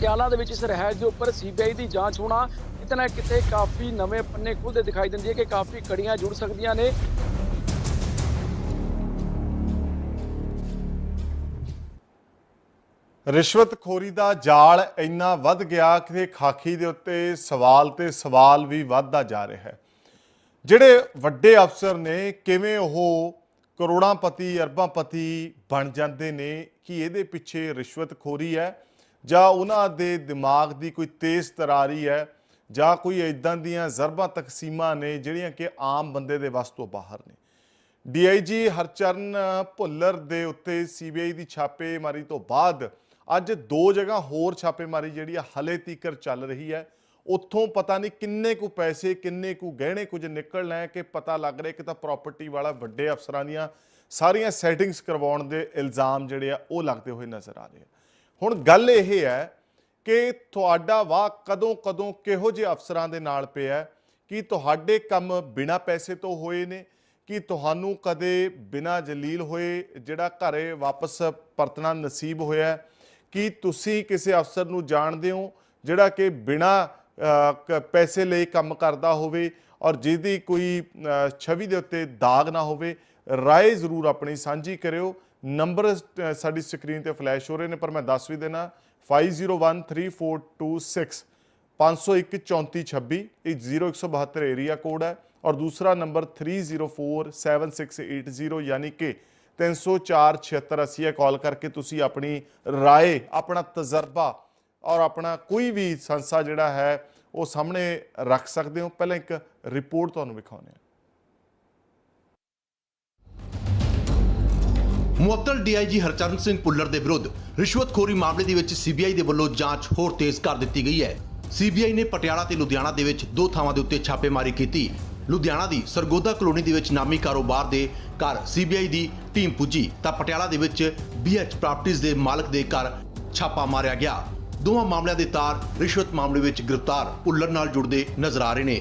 ਪਟਿਆਲਾ ਦੇ ਵਿੱਚ ਇਸ ਰਹਿائش ਦੇ ਉੱਪਰ ਸੀਬੀਆਈ ਦੀ ਜਾਂਚ ਹੋਣਾ ਕਿਤਨਾ ਕਿਤੇ ਕਾਫੀ ਨਵੇਂ ਪੰਨੇ ਖੁੱਲਦੇ ਦਿਖਾਈ ਦਿੰਦੀ ਹੈ ਕਿ ਕਾਫੀ ਕੜੀਆਂ ਜੁੜ ਸਕਦੀਆਂ ਨੇ। ਰਿਸ਼ਵਤਖੋਰੀ ਦਾ ਜਾਲ ਇੰਨਾ ਵੱਧ ਗਿਆ ਕਿ ਖਾਖੀ ਦੇ ਉੱਤੇ ਸਵਾਲ ਤੇ ਸਵਾਲ ਵੀ ਵੱਧਦਾ ਜਾ ਰਿਹਾ ਹੈ। ਜਿਹੜੇ ਵੱਡੇ ਅਫਸਰ ਨੇ, ਕਿਵੇਂ ਉਹ ਕਰੋੜਾਂ ਪਤੀ, ਅਰਬਾਂ ਪਤੀ ਬਣ ਜਾਂਦੇ ਨੇ, ਕਿ ਇਹਦੇ ਪਿੱਛੇ ਰਿਸ਼ਵਤ ਖੋਰੀ ਹੈ? ਜਾਂ ਉਹਨਾਂ ਦੇ ਦਿਮਾਗ ਦੀ ਕੋਈ ਤੇਜ਼ ਤਰਾਰੀ ਹੈ, ਜਾਂ ਕੋਈ ਇਦਾਂ ਦੀਆਂ ਜ਼ਰਬਾਂ ਤਕਸੀਮਾਂ ਨੇ ਜਿਹੜੀਆਂ ਕਿ ਆਮ ਬੰਦੇ ਦੇ ਵੱਸ ਤੋਂ ਬਾਹਰ ਨੇ। ਡੀਆਈਜੀ ਹਰਚਰਨ ਭੁੱਲਰ ਦੇ ਉੱਤੇ ਸੀਬੀਆਈ ਦੀ ਛਾਪੇਮਾਰੀ ਤੋਂ ਬਾਅਦ ਅੱਜ ਦੋ ਜਗ੍ਹਾ ਹੋਰ ਛਾਪੇਮਾਰੀ ਜਿਹੜੀ ਆ ਹਲੇ ਤੀਕਰ ਚੱਲ ਰਹੀ ਹੈ। ਉੱਥੋਂ ਪਤਾ ਨਹੀਂ ਕਿੰਨੇ ਕੁ ਪੈਸੇ, ਕਿੰਨੇ ਕੁ ਗਹਿਣੇ ਕੁਝ ਨਿਕਲਣਾ ਹੈ ਕਿ ਪਤਾ ਲੱਗ ਰਿਹਾ ਕਿ ਤਾਂ ਪ੍ਰਾਪਰਟੀ ਵਾਲਾ ਵੱਡੇ ਅਫਸਰਾਂ ਦੀਆਂ ਸਾਰੀਆਂ ਸੈਟਿੰਗਸ ਕਰਵਾਉਣ ਦੇ ਇਲਜ਼ਾਮ ਜਿਹੜੇ ਆ ਉਹ ਲੱਗਦੇ ਹੋਏ ਨਜ਼ਰ ਆ ਰਹੇ ਆ। ਹੁਣ ਗੱਲ ਇਹ ਹੈ ਕਿ ਤੁਹਾਡਾ ਵਾਹ ਕਦੋਂ ਕਦੋਂ ਕਿਹੋ ਜਿਹੇ ਅਫਸਰਾਂ ਦੇ ਨਾਲ ਪਿਆ ਕਿ ਤੁਹਾਡੇ ਕੰਮ ਬਿਨਾਂ ਪੈਸੇ ਤੋਂ ਹੋਏ ਨੇ? ਕਿ ਤੁਹਾਨੂੰ ਕਦੇ ਬਿਨਾਂ ਜਲੀਲ ਹੋਏ ਜਿਹੜਾ ਘਰੇ ਵਾਪਸ ਪਰਤਣਾ ਨਸੀਬ ਹੋਇਆ ਹੈ? ਕਿ ਤੁਸੀਂ ਕਿਸੇ ਅਫਸਰ ਨੂੰ ਜਾਣਦੇ ਹੋ ਜਿਹੜਾ ਕਿ ਬਿਨਾਂ ਪੈਸੇ ਲਈ ਕੰਮ ਕਰਦਾ ਹੋਵੇ ਔਰ ਜਿਹਦੀ ਕੋਈ ਛਵੀ ਦੇ ਉੱਤੇ ਦਾਗ ਨਾ ਹੋਵੇ? ਰਾਏ ਜ਼ਰੂਰ ਆਪਣੀ ਸਾਂਝੀ ਕਰਿਓ। ਨੰਬਰ ਸਾਡੀ ਸਕਰੀਨ ਤੇ ਫਲੈਸ਼ ਹੋ ਰਹੇ ਨੇ, ਪਰ ਮੈਂ ਦੱਸ ਵੀ ਦੇਣਾ 5013426501 3426 ਇਹ 0172 ਏਰੀਆ ਕੋਡ ਹੈ, ਔਰ ਦੂਸਰਾ ਨੰਬਰ 30476880 ਯਾਨੀ ਕਿ 3047680 ਹੈ ਕਾਲ ਕਰਕੇ ਤੁਸੀਂ ਆਪਣੀ ਰਾਏ, ਆਪਣਾ ਤਜਰਬਾ, ਔਰ ਆਪਣਾ ਕੋਈ ਵੀ ਸੰਸਾ ਜਿਹੜਾ ਹੈ, ਉਹ ਸਾਹਮਣੇ ਰੱਖ ਸਕਦੇ ਹੋ। ਪਹਿਲਾਂ ਇੱਕ ਰਿਪੋਰਟ ਤੁਹਾਨੂੰ ਵਿਖਾਉਂਦੇ ਹਾਂ। ਮੁਅੱਤਲ ਡੀਆਈਜੀ ਹਰਚਰਨ ਸਿੰਘ ਪੁੱਲਰ ਦੇ ਵਿਰੁੱਧ ਰਿਸ਼ਵਤਖੋਰੀ ਮਾਮਲੇ ਦੇ ਵਿੱਚ ਸੀਬੀਆਈ ਦੇ ਵੱਲੋਂ ਜਾਂਚ ਹੋਰ ਤੇਜ਼ ਕਰ ਦਿੱਤੀ ਗਈ ਹੈ। ਸੀਬੀਆਈ ਨੇ ਪਟਿਆਲਾ ਤੇ ਲੁਧਿਆਣਾ ਦੇ ਵਿੱਚ ਦੋ ਥਾਵਾਂ ਦੇ ਉੱਤੇ ਛਾਪੇਮਾਰੀ ਕੀਤੀ। ਲੁਧਿਆਣਾ ਦੀ ਸਰਗੋਦਾ ਕਲੋਨੀ ਦੇ ਵਿੱਚ ਨਾਮੀ ਕਾਰੋਬਾਰ ਦੇ ਘਰ ਸੀਬੀਆਈ ਦੀ ਟੀਮ ਪੁੱਜੀ, ਤਾਂ ਪਟਿਆਲਾ ਦੇ ਵਿੱਚ ਬੀਐਚ ਪ੍ਰਾਪਰਟੀਜ਼ ਦੇ ਮਾਲਕ ਦੇ ਘਰ ਛਾਪਾ ਮਾਰਿਆ ਗਿਆ। ਦੋਵਾਂ ਮਾਮਲਿਆਂ ਦੇ ਤਾਰ ਰਿਸ਼ਵਤ ਮਾਮਲੇ ਵਿੱਚ ਗ੍ਰਿਫਤਾਰ ਪੁੱਲਰ ਨਾਲ ਜੁੜਦੇ ਨਜ਼ਰ ਆ ਰਹੇ ਨੇ।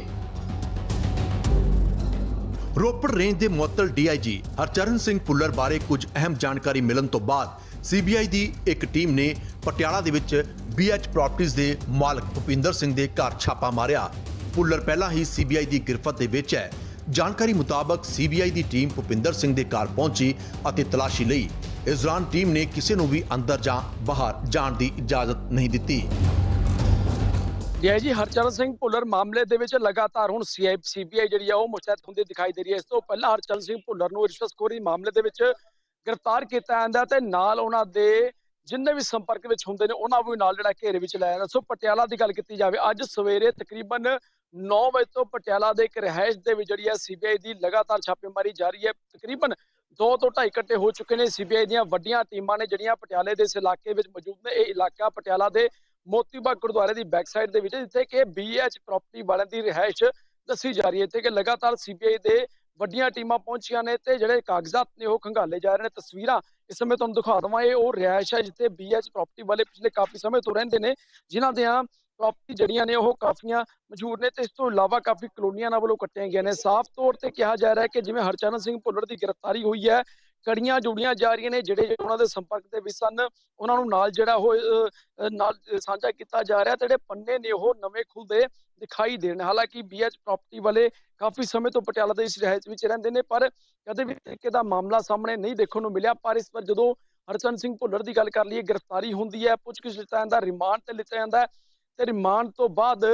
ਰੋਪੜ ਰੇਂਜ ਦੇ ਮੁਅੱਤਲ ਡੀਆਈਜੀ ਹਰਚਰਨ ਸਿੰਘ ਪੁੱਲਰ ਬਾਰੇ ਕੁਝ ਅਹਿਮ ਜਾਣਕਾਰੀ ਮਿਲਣ ਤੋਂ ਬਾਅਦ ਸੀਬੀਆਈ ਦੀ ਇੱਕ ਟੀਮ ਨੇ ਪਟਿਆਲਾ ਦੇ ਵਿੱਚ ਬੀਐਚ ਪ੍ਰਾਪਰਟੀਆਂ ਦੇ ਮਾਲਕ ਭੁਪਿੰਦਰ ਸਿੰਘ ਦੇ ਘਰ ਛਾਪਾ ਮਾਰਿਆ। ਪੁੱਲਰ ਪਹਿਲਾਂ ਹੀ ਸੀਬੀਆਈ ਦੀ ਗ੍ਰਿਫ਼ਤ ਦੇ ਵਿੱਚ ਹੈ। ਜਾਣਕਾਰੀ ਮੁਤਾਬਕ ਸੀਬੀਆਈ ਦੀ ਟੀਮ ਭੁਪਿੰਦਰ ਸਿੰਘ ਦੇ ਘਰ ਪਹੁੰਚੀ ਅਤੇ ਤਲਾਸ਼ੀ ਲਈ। ਇਸ ਦੌਰਾਨ ਟੀਮ ਨੇ ਕਿਸੇ ਨੂੰ ਵੀ ਅੰਦਰ ਜਾਂ ਬਾਹਰ ਜਾਣ ਦੀ ਇਜਾਜ਼ਤ ਨਹੀਂ ਦਿੱਤੀ। ਡੀਆਈਜੀ ਹਰਚਰਨ ਸਿੰਘ ਭੁੱਲਰ ਮਾਮਲੇ ਦੇ ਵਿੱਚ ਲਗਾਤਾਰ ਹੁਣ ਸੀਬੀਆਈ ਜਿਹੜੀ ਆ ਉਹ ਮੁਸਤੈਦ ਹੁੰਦੀ ਦਿਖਾਈ ਦੇ ਰਹੀ ਹੈ। ਇਸ ਤੋਂ ਪਹਿਲਾਂ ਹਰਚਰਨ ਸਿੰਘ ਭੁੱਲਰ ਨੂੰ ਰਿਸ਼ਵਤਖੋਰੀ ਮਾਮਲੇ ਦੇ ਵਿੱਚ ਗ੍ਰਿਫਤਾਰ ਕੀਤਾ ਜਾਂਦਾ ਤੇ ਨਾਲ ਉਹਨਾਂ ਦੇ ਜਿੰਨੇ ਵੀ ਸੰਪਰਕ ਵਿੱਚ ਹੁੰਦੇ ਨੇ, ਉਹਨਾਂ ਨੂੰ ਨਾਲ ਜਿਹੜਾ ਘੇਰੇ ਵਿੱਚ ਲਾਇਆ ਜਾਂਦਾ। ਸੋ ਪਟਿਆਲਾ ਦੀ ਗੱਲ ਕੀਤੀ ਜਾਵੇ, ਅੱਜ ਸਵੇਰੇ ਤਕਰੀਬਨ 9 ਵਜੇ ਤੋਂ ਪਟਿਆਲਾ ਦੇ ਇੱਕ ਰਿਹਾਇਸ਼ ਦੇ ਵਿੱਚ ਜਿਹੜੀ ਹੈ ਸੀਬੀਆਈ ਦੀ ਲਗਾਤਾਰ ਛਾਪੇਮਾਰੀ ਜਾਰੀ ਹੈ। ਤਕਰੀਬਨ 2 ਤੋਂ 2.5 ਘੰਟੇ ਹੋ ਚੁੱਕੇ ਨੇ ਸੀਬੀਆਈ ਦੀਆਂ ਵੱਡੀਆਂ ਟੀਮਾਂ ਨੇ ਜਿਹੜੀਆਂ ਪਟਿਆਲੇ ਦੇ ਇਸ ਇਲਾਕੇ ਵਿੱਚ ਮੌਜੂਦ ਨੇ। ਇਹ ਇਲਾਕਾ ਪਟਿਆਲਾ ਦੇ ਮੋਤੀ ਗੁਰਦੁਆਰੇ ਦੀ ਬੈਕ ਸਾਈਡ ਦੇ ਵਿੱਚ, ਜਿੱਥੇ ਕਿ ਬੀਐਚ ਪ੍ਰਾਪਰਟੀ ਵਾਲਿਆਂ ਦੀ ਰਿਹਾਇਸ਼ ਦੱਸੀ ਜਾ ਰਹੀ ਹੈ। ਇੱਥੇ ਕਿ ਲਗਾਤਾਰ ਸੀਬੀਆਈ ਦੇ ਵੱਡੀਆਂ ਟੀਮਾਂ ਪਹੁੰਚੀਆਂ ਨੇ ਤੇ ਜਿਹੜੇ ਕਾਗਜ਼ਾਤ ਨੇ, ਉਹ ਖੰਗਾਲੇ ਜਾ ਰਹੇ ਨੇ। ਤਸਵੀਰਾਂ ਇਸ ਸਮੇਂ ਤੁਹਾਨੂੰ ਦਿਖਾ ਦਵਾਂ, ਇਹ ਉਹ ਰਿਹਾਇਸ਼ ਹੈ ਜਿੱਥੇ ਬੀਐਚ ਪ੍ਰਾਪਰਟੀ ਵਾਲੇ ਪਿਛਲੇ ਕਾਫੀ ਸਮੇਂ ਤੋਂ ਰਹਿੰਦੇ ਨੇ, ਜਿਨ੍ਹਾਂ ਦੀਆਂ ਪ੍ਰਾਪਰਟੀ ਜਿਹੜੀਆਂ ਨੇ, ਉਹ ਕਾਫੀਆਂ ਮਸ਼ਹੂਰ ਨੇ ਤੇ ਇਸ ਤੋਂ ਇਲਾਵਾ ਕਾਫੀ ਕਲੋਨੀਆਂ ਨਾਲ ਵੱਲੋਂ ਕੱਟੀਆਂ ਗਈਆਂ ਨੇ। ਸਾਫ਼ ਤੌਰ ਤੇ ਕਿਹਾ ਜਾ ਰਿਹਾ ਹੈ ਕਿ ਜਿਵੇਂ ਹਰਚਰਨ ਸਿੰਘ ਭੁੱਲਰ ਦੀ ਗ੍ਰਿਫਤਾਰੀ ਹੋਈ ਹੈ ਕੜੀਆਂ ਜੁੜੀਆਂ ਜਾ ਰਹੀਆਂ ਨੇ, ਜਿਹੜੇ ਉਹਨਾਂ ਦੇ ਸੰਪਰਕ ਦੇ ਵਿੱਚ ਸਨ, ਉਹਨਾਂ ਨੂੰ ਨਾਲ ਜਿਹੜਾ ਉਹ ਨਾਲ ਸਾਂਝਾ ਕੀਤਾ ਜਾ ਰਿਹਾ ਤੇ ਜਿਹੜੇ ਪੰਨੇ ਨੇ ਉਹ ਨਵੇਂ ਖੁੱਲਦੇ ਦਿਖਾਈ ਦੇਣ ਹਾਲਾਂਕਿ ਬੀਐਚ ਪ੍ਰਾਪਰਟੀ ਵਾਲੇ ਕਾਫੀ ਸਮੇਂ ਤੋਂ ਪਟਿਆਲਾ ਦੇ ਇਸ ਰਿਹਾਇਸ਼ ਵਿੱਚ ਰਹਿੰਦੇ ਨੇ, ਪਰ ਕਦੇ ਵੀ ਤਰੀਕੇ ਦਾ ਮਾਮਲਾ ਸਾਹਮਣੇ ਨਹੀਂ ਦੇਖਣ ਨੂੰ ਮਿਲਿਆ। ਪਰ ਇਸ ਵਾਰ ਜਦੋਂ ਹਰਚਰਨ ਸਿੰਘ ਭੁੱਲਰ ਦੀ ਗੱਲ ਕਰ ਲਈਏ, ਗ੍ਰਿਫਤਾਰੀ ਹੁੰਦੀ ਹੈ, ਪੁੱਛਗਿੱਛ ਲਿੱਤਾ ਜਾਂਦਾ, ਰਿਮਾਂਡ ਤੇ ਲਿੱਤਾ ਜਾਂਦਾ ਹੈ ਤੇ ਰਿਮਾਂਡ ਤੋਂ ਬਾਅਦ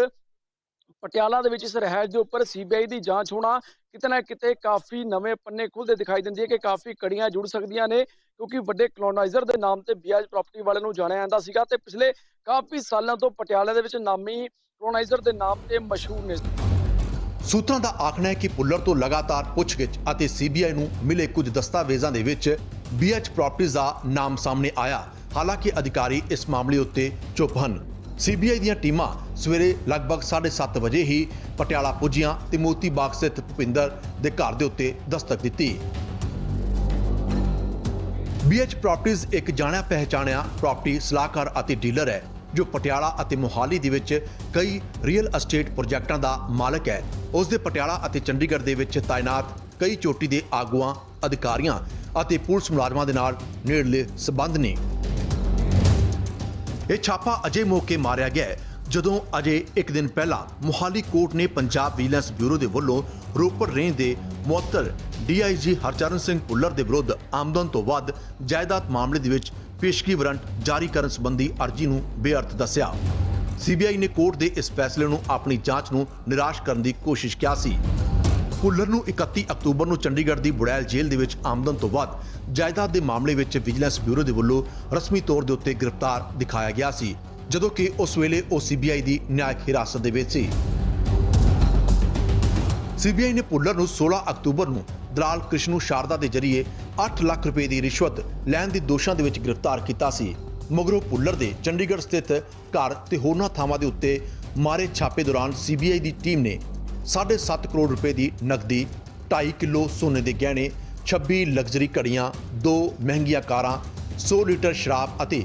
ਪਟਿਆਲਾ ਦੇ ਵਿੱਚ ਇਸ ਰਿਹਾਇਸ਼ ਦੇ ਉੱਪਰ ਸੀਬੀਆਈ ਦੀ ਜਾਂਚ ਹੋਣਾ ਕਿਤੇ ਨਾ ਕਿਤੇ ਕਾਫੀ ਨਵੇਂ ਪੰਨੇ ਖੁੱਲਦੇ ਦਿਖਾਈ ਦਿੰਦੀ ਹੈ ਕਿ ਕਾਫੀ ਕੜੀਆਂ ਜੁੜ ਸਕਦੀਆਂ ਨੇ, ਕਿਉਂਕਿ ਵੱਡੇ ਕਲੋਨਾਈਜ਼ਰ ਦੇ ਨਾਮ ਤੇ ਬੀਆਜ ਪ੍ਰਾਪਰਟੀ ਵਾਲੇ ਨੂੰ ਜਾਣਿਆ ਜਾਂਦਾ ਸੀਗਾ ਤੇ ਪਿਛਲੇ ਕਾਫੀ ਸਾਲਾਂ ਤੋਂ ਪਟਿਆਲਾ ਦੇ ਵਿੱਚ ਨਾਮੀ ਕਲੋਨਾਈਜ਼ਰ ਦੇ ਨਾਮ ਤੇ ਮਸ਼ਹੂਰ ਨੇ। ਸੂਤਰਾਂ ਦਾ ਆਖਣਾ ਹੈ ਕਿ ਪੁੱਲਰ ਤੋਂ ਲਗਾਤਾਰ ਪੁੱਛਗਿੱਛ ਅਤੇ ਸੀਬੀਆਈ ਨੂੰ ਮਿਲੇ ਕੁਝ ਦਸਤਾਵੇਜ਼ਾਂ ਦੇ ਵਿੱਚ ਬੀਐਚ ਪ੍ਰਾਪਰਟੀਜ਼ ਦਾ ਨਾਮ ਸਾਹਮਣੇ ਆਇਆ। ਹਾਲਾਂਕਿ ਅਧਿਕਾਰੀ ਇਸ ਮਾਮਲੇ ਉੱਤੇ ਚੁੱਪ ਹਨ। ਸੀਬੀਆਈ ਦੀਆਂ ਟੀਮਾਂ ਸਵੇਰੇ ਲਗਭਗ 7:30 ਵਜੇ ਹੀ ਪਟਿਆਲਾ ਪੁੱਜੀਆਂ ਤੇ ਮੋਤੀ ਬਾਗ ਸਥਿਤ ਭੁਪਿੰਦਰ ਦੇ ਘਰ ਦੇ ਉੱਤੇ ਦਸਤਕ ਦਿੱਤੀ। ਬੀਐਚ ਪ੍ਰਾਪਰਟੀਜ਼ ਇੱਕ ਜਾਣਿਆ ਪਹਿਚਾਣਿਆ ਪ੍ਰਾਪਰਟੀ ਸਲਾਹਕਾਰ ਅਤੇ ਡੀਲਰ ਹੈ, ਜੋ ਪਟਿਆਲਾ ਅਤੇ ਮੋਹਾਲੀ ਦੇ ਵਿੱਚ ਕਈ ਰੀਅਲ ਅਸਟੇਟ ਪ੍ਰੋਜੈਕਟਾਂ ਦਾ ਮਾਲਕ ਹੈ। ਉਸ ਦੇ ਪਟਿਆਲਾ ਅਤੇ ਚੰਡੀਗੜ੍ਹ ਦੇ ਵਿੱਚ ਤਾਇਨਾਤ ਕਈ ਚੋਟੀ ਦੇ ਆਗੂਆਂ, ਅਧਿਕਾਰੀਆਂ ਅਤੇ ਪੁਲਿਸ ਮੁਲਾਜ਼ਮਾਂ ਦੇ ਨਾਲ ਨੇੜਲੇ ਸਬੰਧ ਨੇ। ਇਹ ਛਾਪਾ ਅਜੇ ਮੌਕੇ ਮਾਰਿਆ ਗਿਆ ਜਦੋਂ ਅਜੇ ਇੱਕ ਦਿਨ ਪਹਿਲਾਂ ਮੁਹਾਲੀ ਕੋਰਟ ਨੇ ਪੰਜਾਬ ਵਿਜੀਲੈਂਸ ਬਿਊਰੋ ਦੇ ਵੱਲੋਂ ਰੋਪੜ ਰੇਂਜ ਦੇ ਮੁਅੱਤਲ ਡੀਆਈਜੀ ਹਰਚਰਨ ਸਿੰਘ ਭੁੱਲਰ ਦੇ ਵਿਰੁੱਧ ਆਮਦਨ ਤੋਂ ਵੱਧ ਜਾਇਦਾਦ ਮਾਮਲੇ ਦੇ ਵਿੱਚ ਪੇਸ਼ਗੀ ਵਾਰੰਟ ਜਾਰੀ ਕਰਨ ਸੰਬੰਧੀ ਅਰਜ਼ੀ ਨੂੰ ਬੇਅਰਥ ਦੱਸਿਆ। ਸੀਬੀਆਈ ਨੇ ਕੋਰਟ ਦੇ ਇਸ ਫੈਸਲੇ ਨੂੰ ਆਪਣੀ ਜਾਂਚ ਨੂੰ ਨਿਰਾਸ਼ ਕਰਨ ਦੀ ਕੋਸ਼ਿਸ਼ ਕਿਹਾ ਸੀ। ਭੁੱਲਰ ਨੂੰ 31 ਅਕਤੂਬਰ ਨੂੰ ਚੰਡੀਗੜ੍ਹ ਦੀ ਬੁੜੈਲ ਜੇਲ੍ਹ ਦੇ ਵਿੱਚ ਆਮਦਨ ਤੋਂ ਬਾਅਦ ਜਾਇਦਾਦ ਦੇ ਮਾਮਲੇ ਵਿੱਚ ਵਿਜੀਲੈਂਸ ਬਿਊਰੋ ਦੇ ਵੱਲੋਂ ਰਸਮੀ ਤੌਰ ਦੇ ਉੱਤੇ ਗ੍ਰਿਫਤਾਰ ਦਿਖਾਇਆ ਗਿਆ ਸੀ, ਜਦੋਂ ਕਿ ਉਸ ਵੇਲੇ ਉਹ ਸੀਬੀਆਈ ਦੀ ਨਿਆਇਕ ਹਿਰਾਸਤ ਦੇ ਵਿੱਚ ਸੀ। ਸੀਬੀਆਈ ਨੇ ਭੁੱਲਰ ਨੂੰ 16 ਅਕਤੂਬਰ ਨੂੰ ਦਲਾਲ ਕ੍ਰਿਸ਼ਨੂ ਸ਼ਾਰਦਾ ਦੇ ਜ਼ਰੀਏ 8 ਲੱਖ ਰੁਪਏ ਦੀ ਰਿਸ਼ਵਤ ਲੈਣ ਦੇ ਦੋਸ਼ਾਂ ਦੇ ਵਿੱਚ ਗ੍ਰਿਫਤਾਰ ਕੀਤਾ ਸੀ। ਮਗਰੋਂ ਭੁੱਲਰ ਦੇ ਚੰਡੀਗੜ੍ਹ ਸਥਿਤ ਘਰ ਤੇ ਹੋਰਨਾਂ ਥਾਵਾਂ ਦੇ ਉੱਤੇ ਮਾਰੇ ਛਾਪੇ ਦੌਰਾਨ ਸੀਬੀਆਈ ਦੀ ਟੀਮ ਨੇ 7.5 ਕਰੋੜ ਰੁਪਏ ਦੀ ਨਕਦੀ 2.5 ਕਿਲੋ ਸੋਨੇ ਦੇ ਗਹਿਣੇ 26 ਲਗਜ਼ਰੀ ਘੜੀਆਂ, ਦੋ ਮਹਿੰਗੀਆਂ ਕਾਰਾਂ 100 ਲੀਟਰ ਸ਼ਰਾਬ ਅਤੇ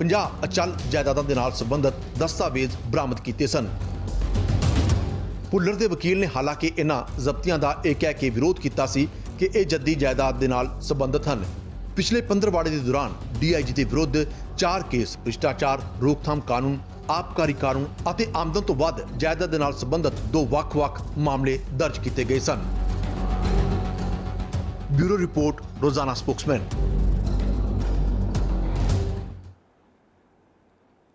50 ਅਚਲ ਜਾਇਦਾਦਾਂ ਦੇ ਨਾਲ ਸੰਬੰਧਿਤ ਦਸਤਾਵੇਜ਼ ਬਰਾਮਦ ਕੀਤੇ ਸਨ। ਭੁੱਲਰ ਦੇ ਵਕੀਲ ਨੇ ਹਾਲਾਂਕਿ ਇਹਨਾਂ ਜ਼ਬਤੀਆਂ ਦਾ ਇਹ ਕਹਿ ਕੇ ਵਿਰੋਧ ਕੀਤਾ ਸੀ ਕਿ ਇਹ ਜੱਦੀ ਜਾਇਦਾਦ ਦੇ ਨਾਲ ਸੰਬੰਧਿਤ ਹਨ। ਪਿਛਲੇ 15 ਵਾੜੇ ਦੇ ਦੌਰਾਨ ਡੀਆਈਜੀ ਦੇ ਵਿਰੁੱਧ 4 ਕੇਸ, ਭ੍ਰਿਸ਼ਟਾਚਾਰ, ਰੋਕਥਾਮ ਕਾਨੂੰਨ ਆਬਕਾਰੀ ਕਾਨੂੰਨ ਅਤੇ ਆਮਦਨ ਤੋਂ ਵੱਧ ਜਾਇਦਾਦ ਦੇ ਨਾਲ ਸੰਬੰਧਿਤ ਦੋ ਵੱਖ-ਵੱਖ ਮਾਮਲੇ ਦਰਜ ਕੀਤੇ ਗਏ ਸਨ। Bureau report, Rozana Spokesman.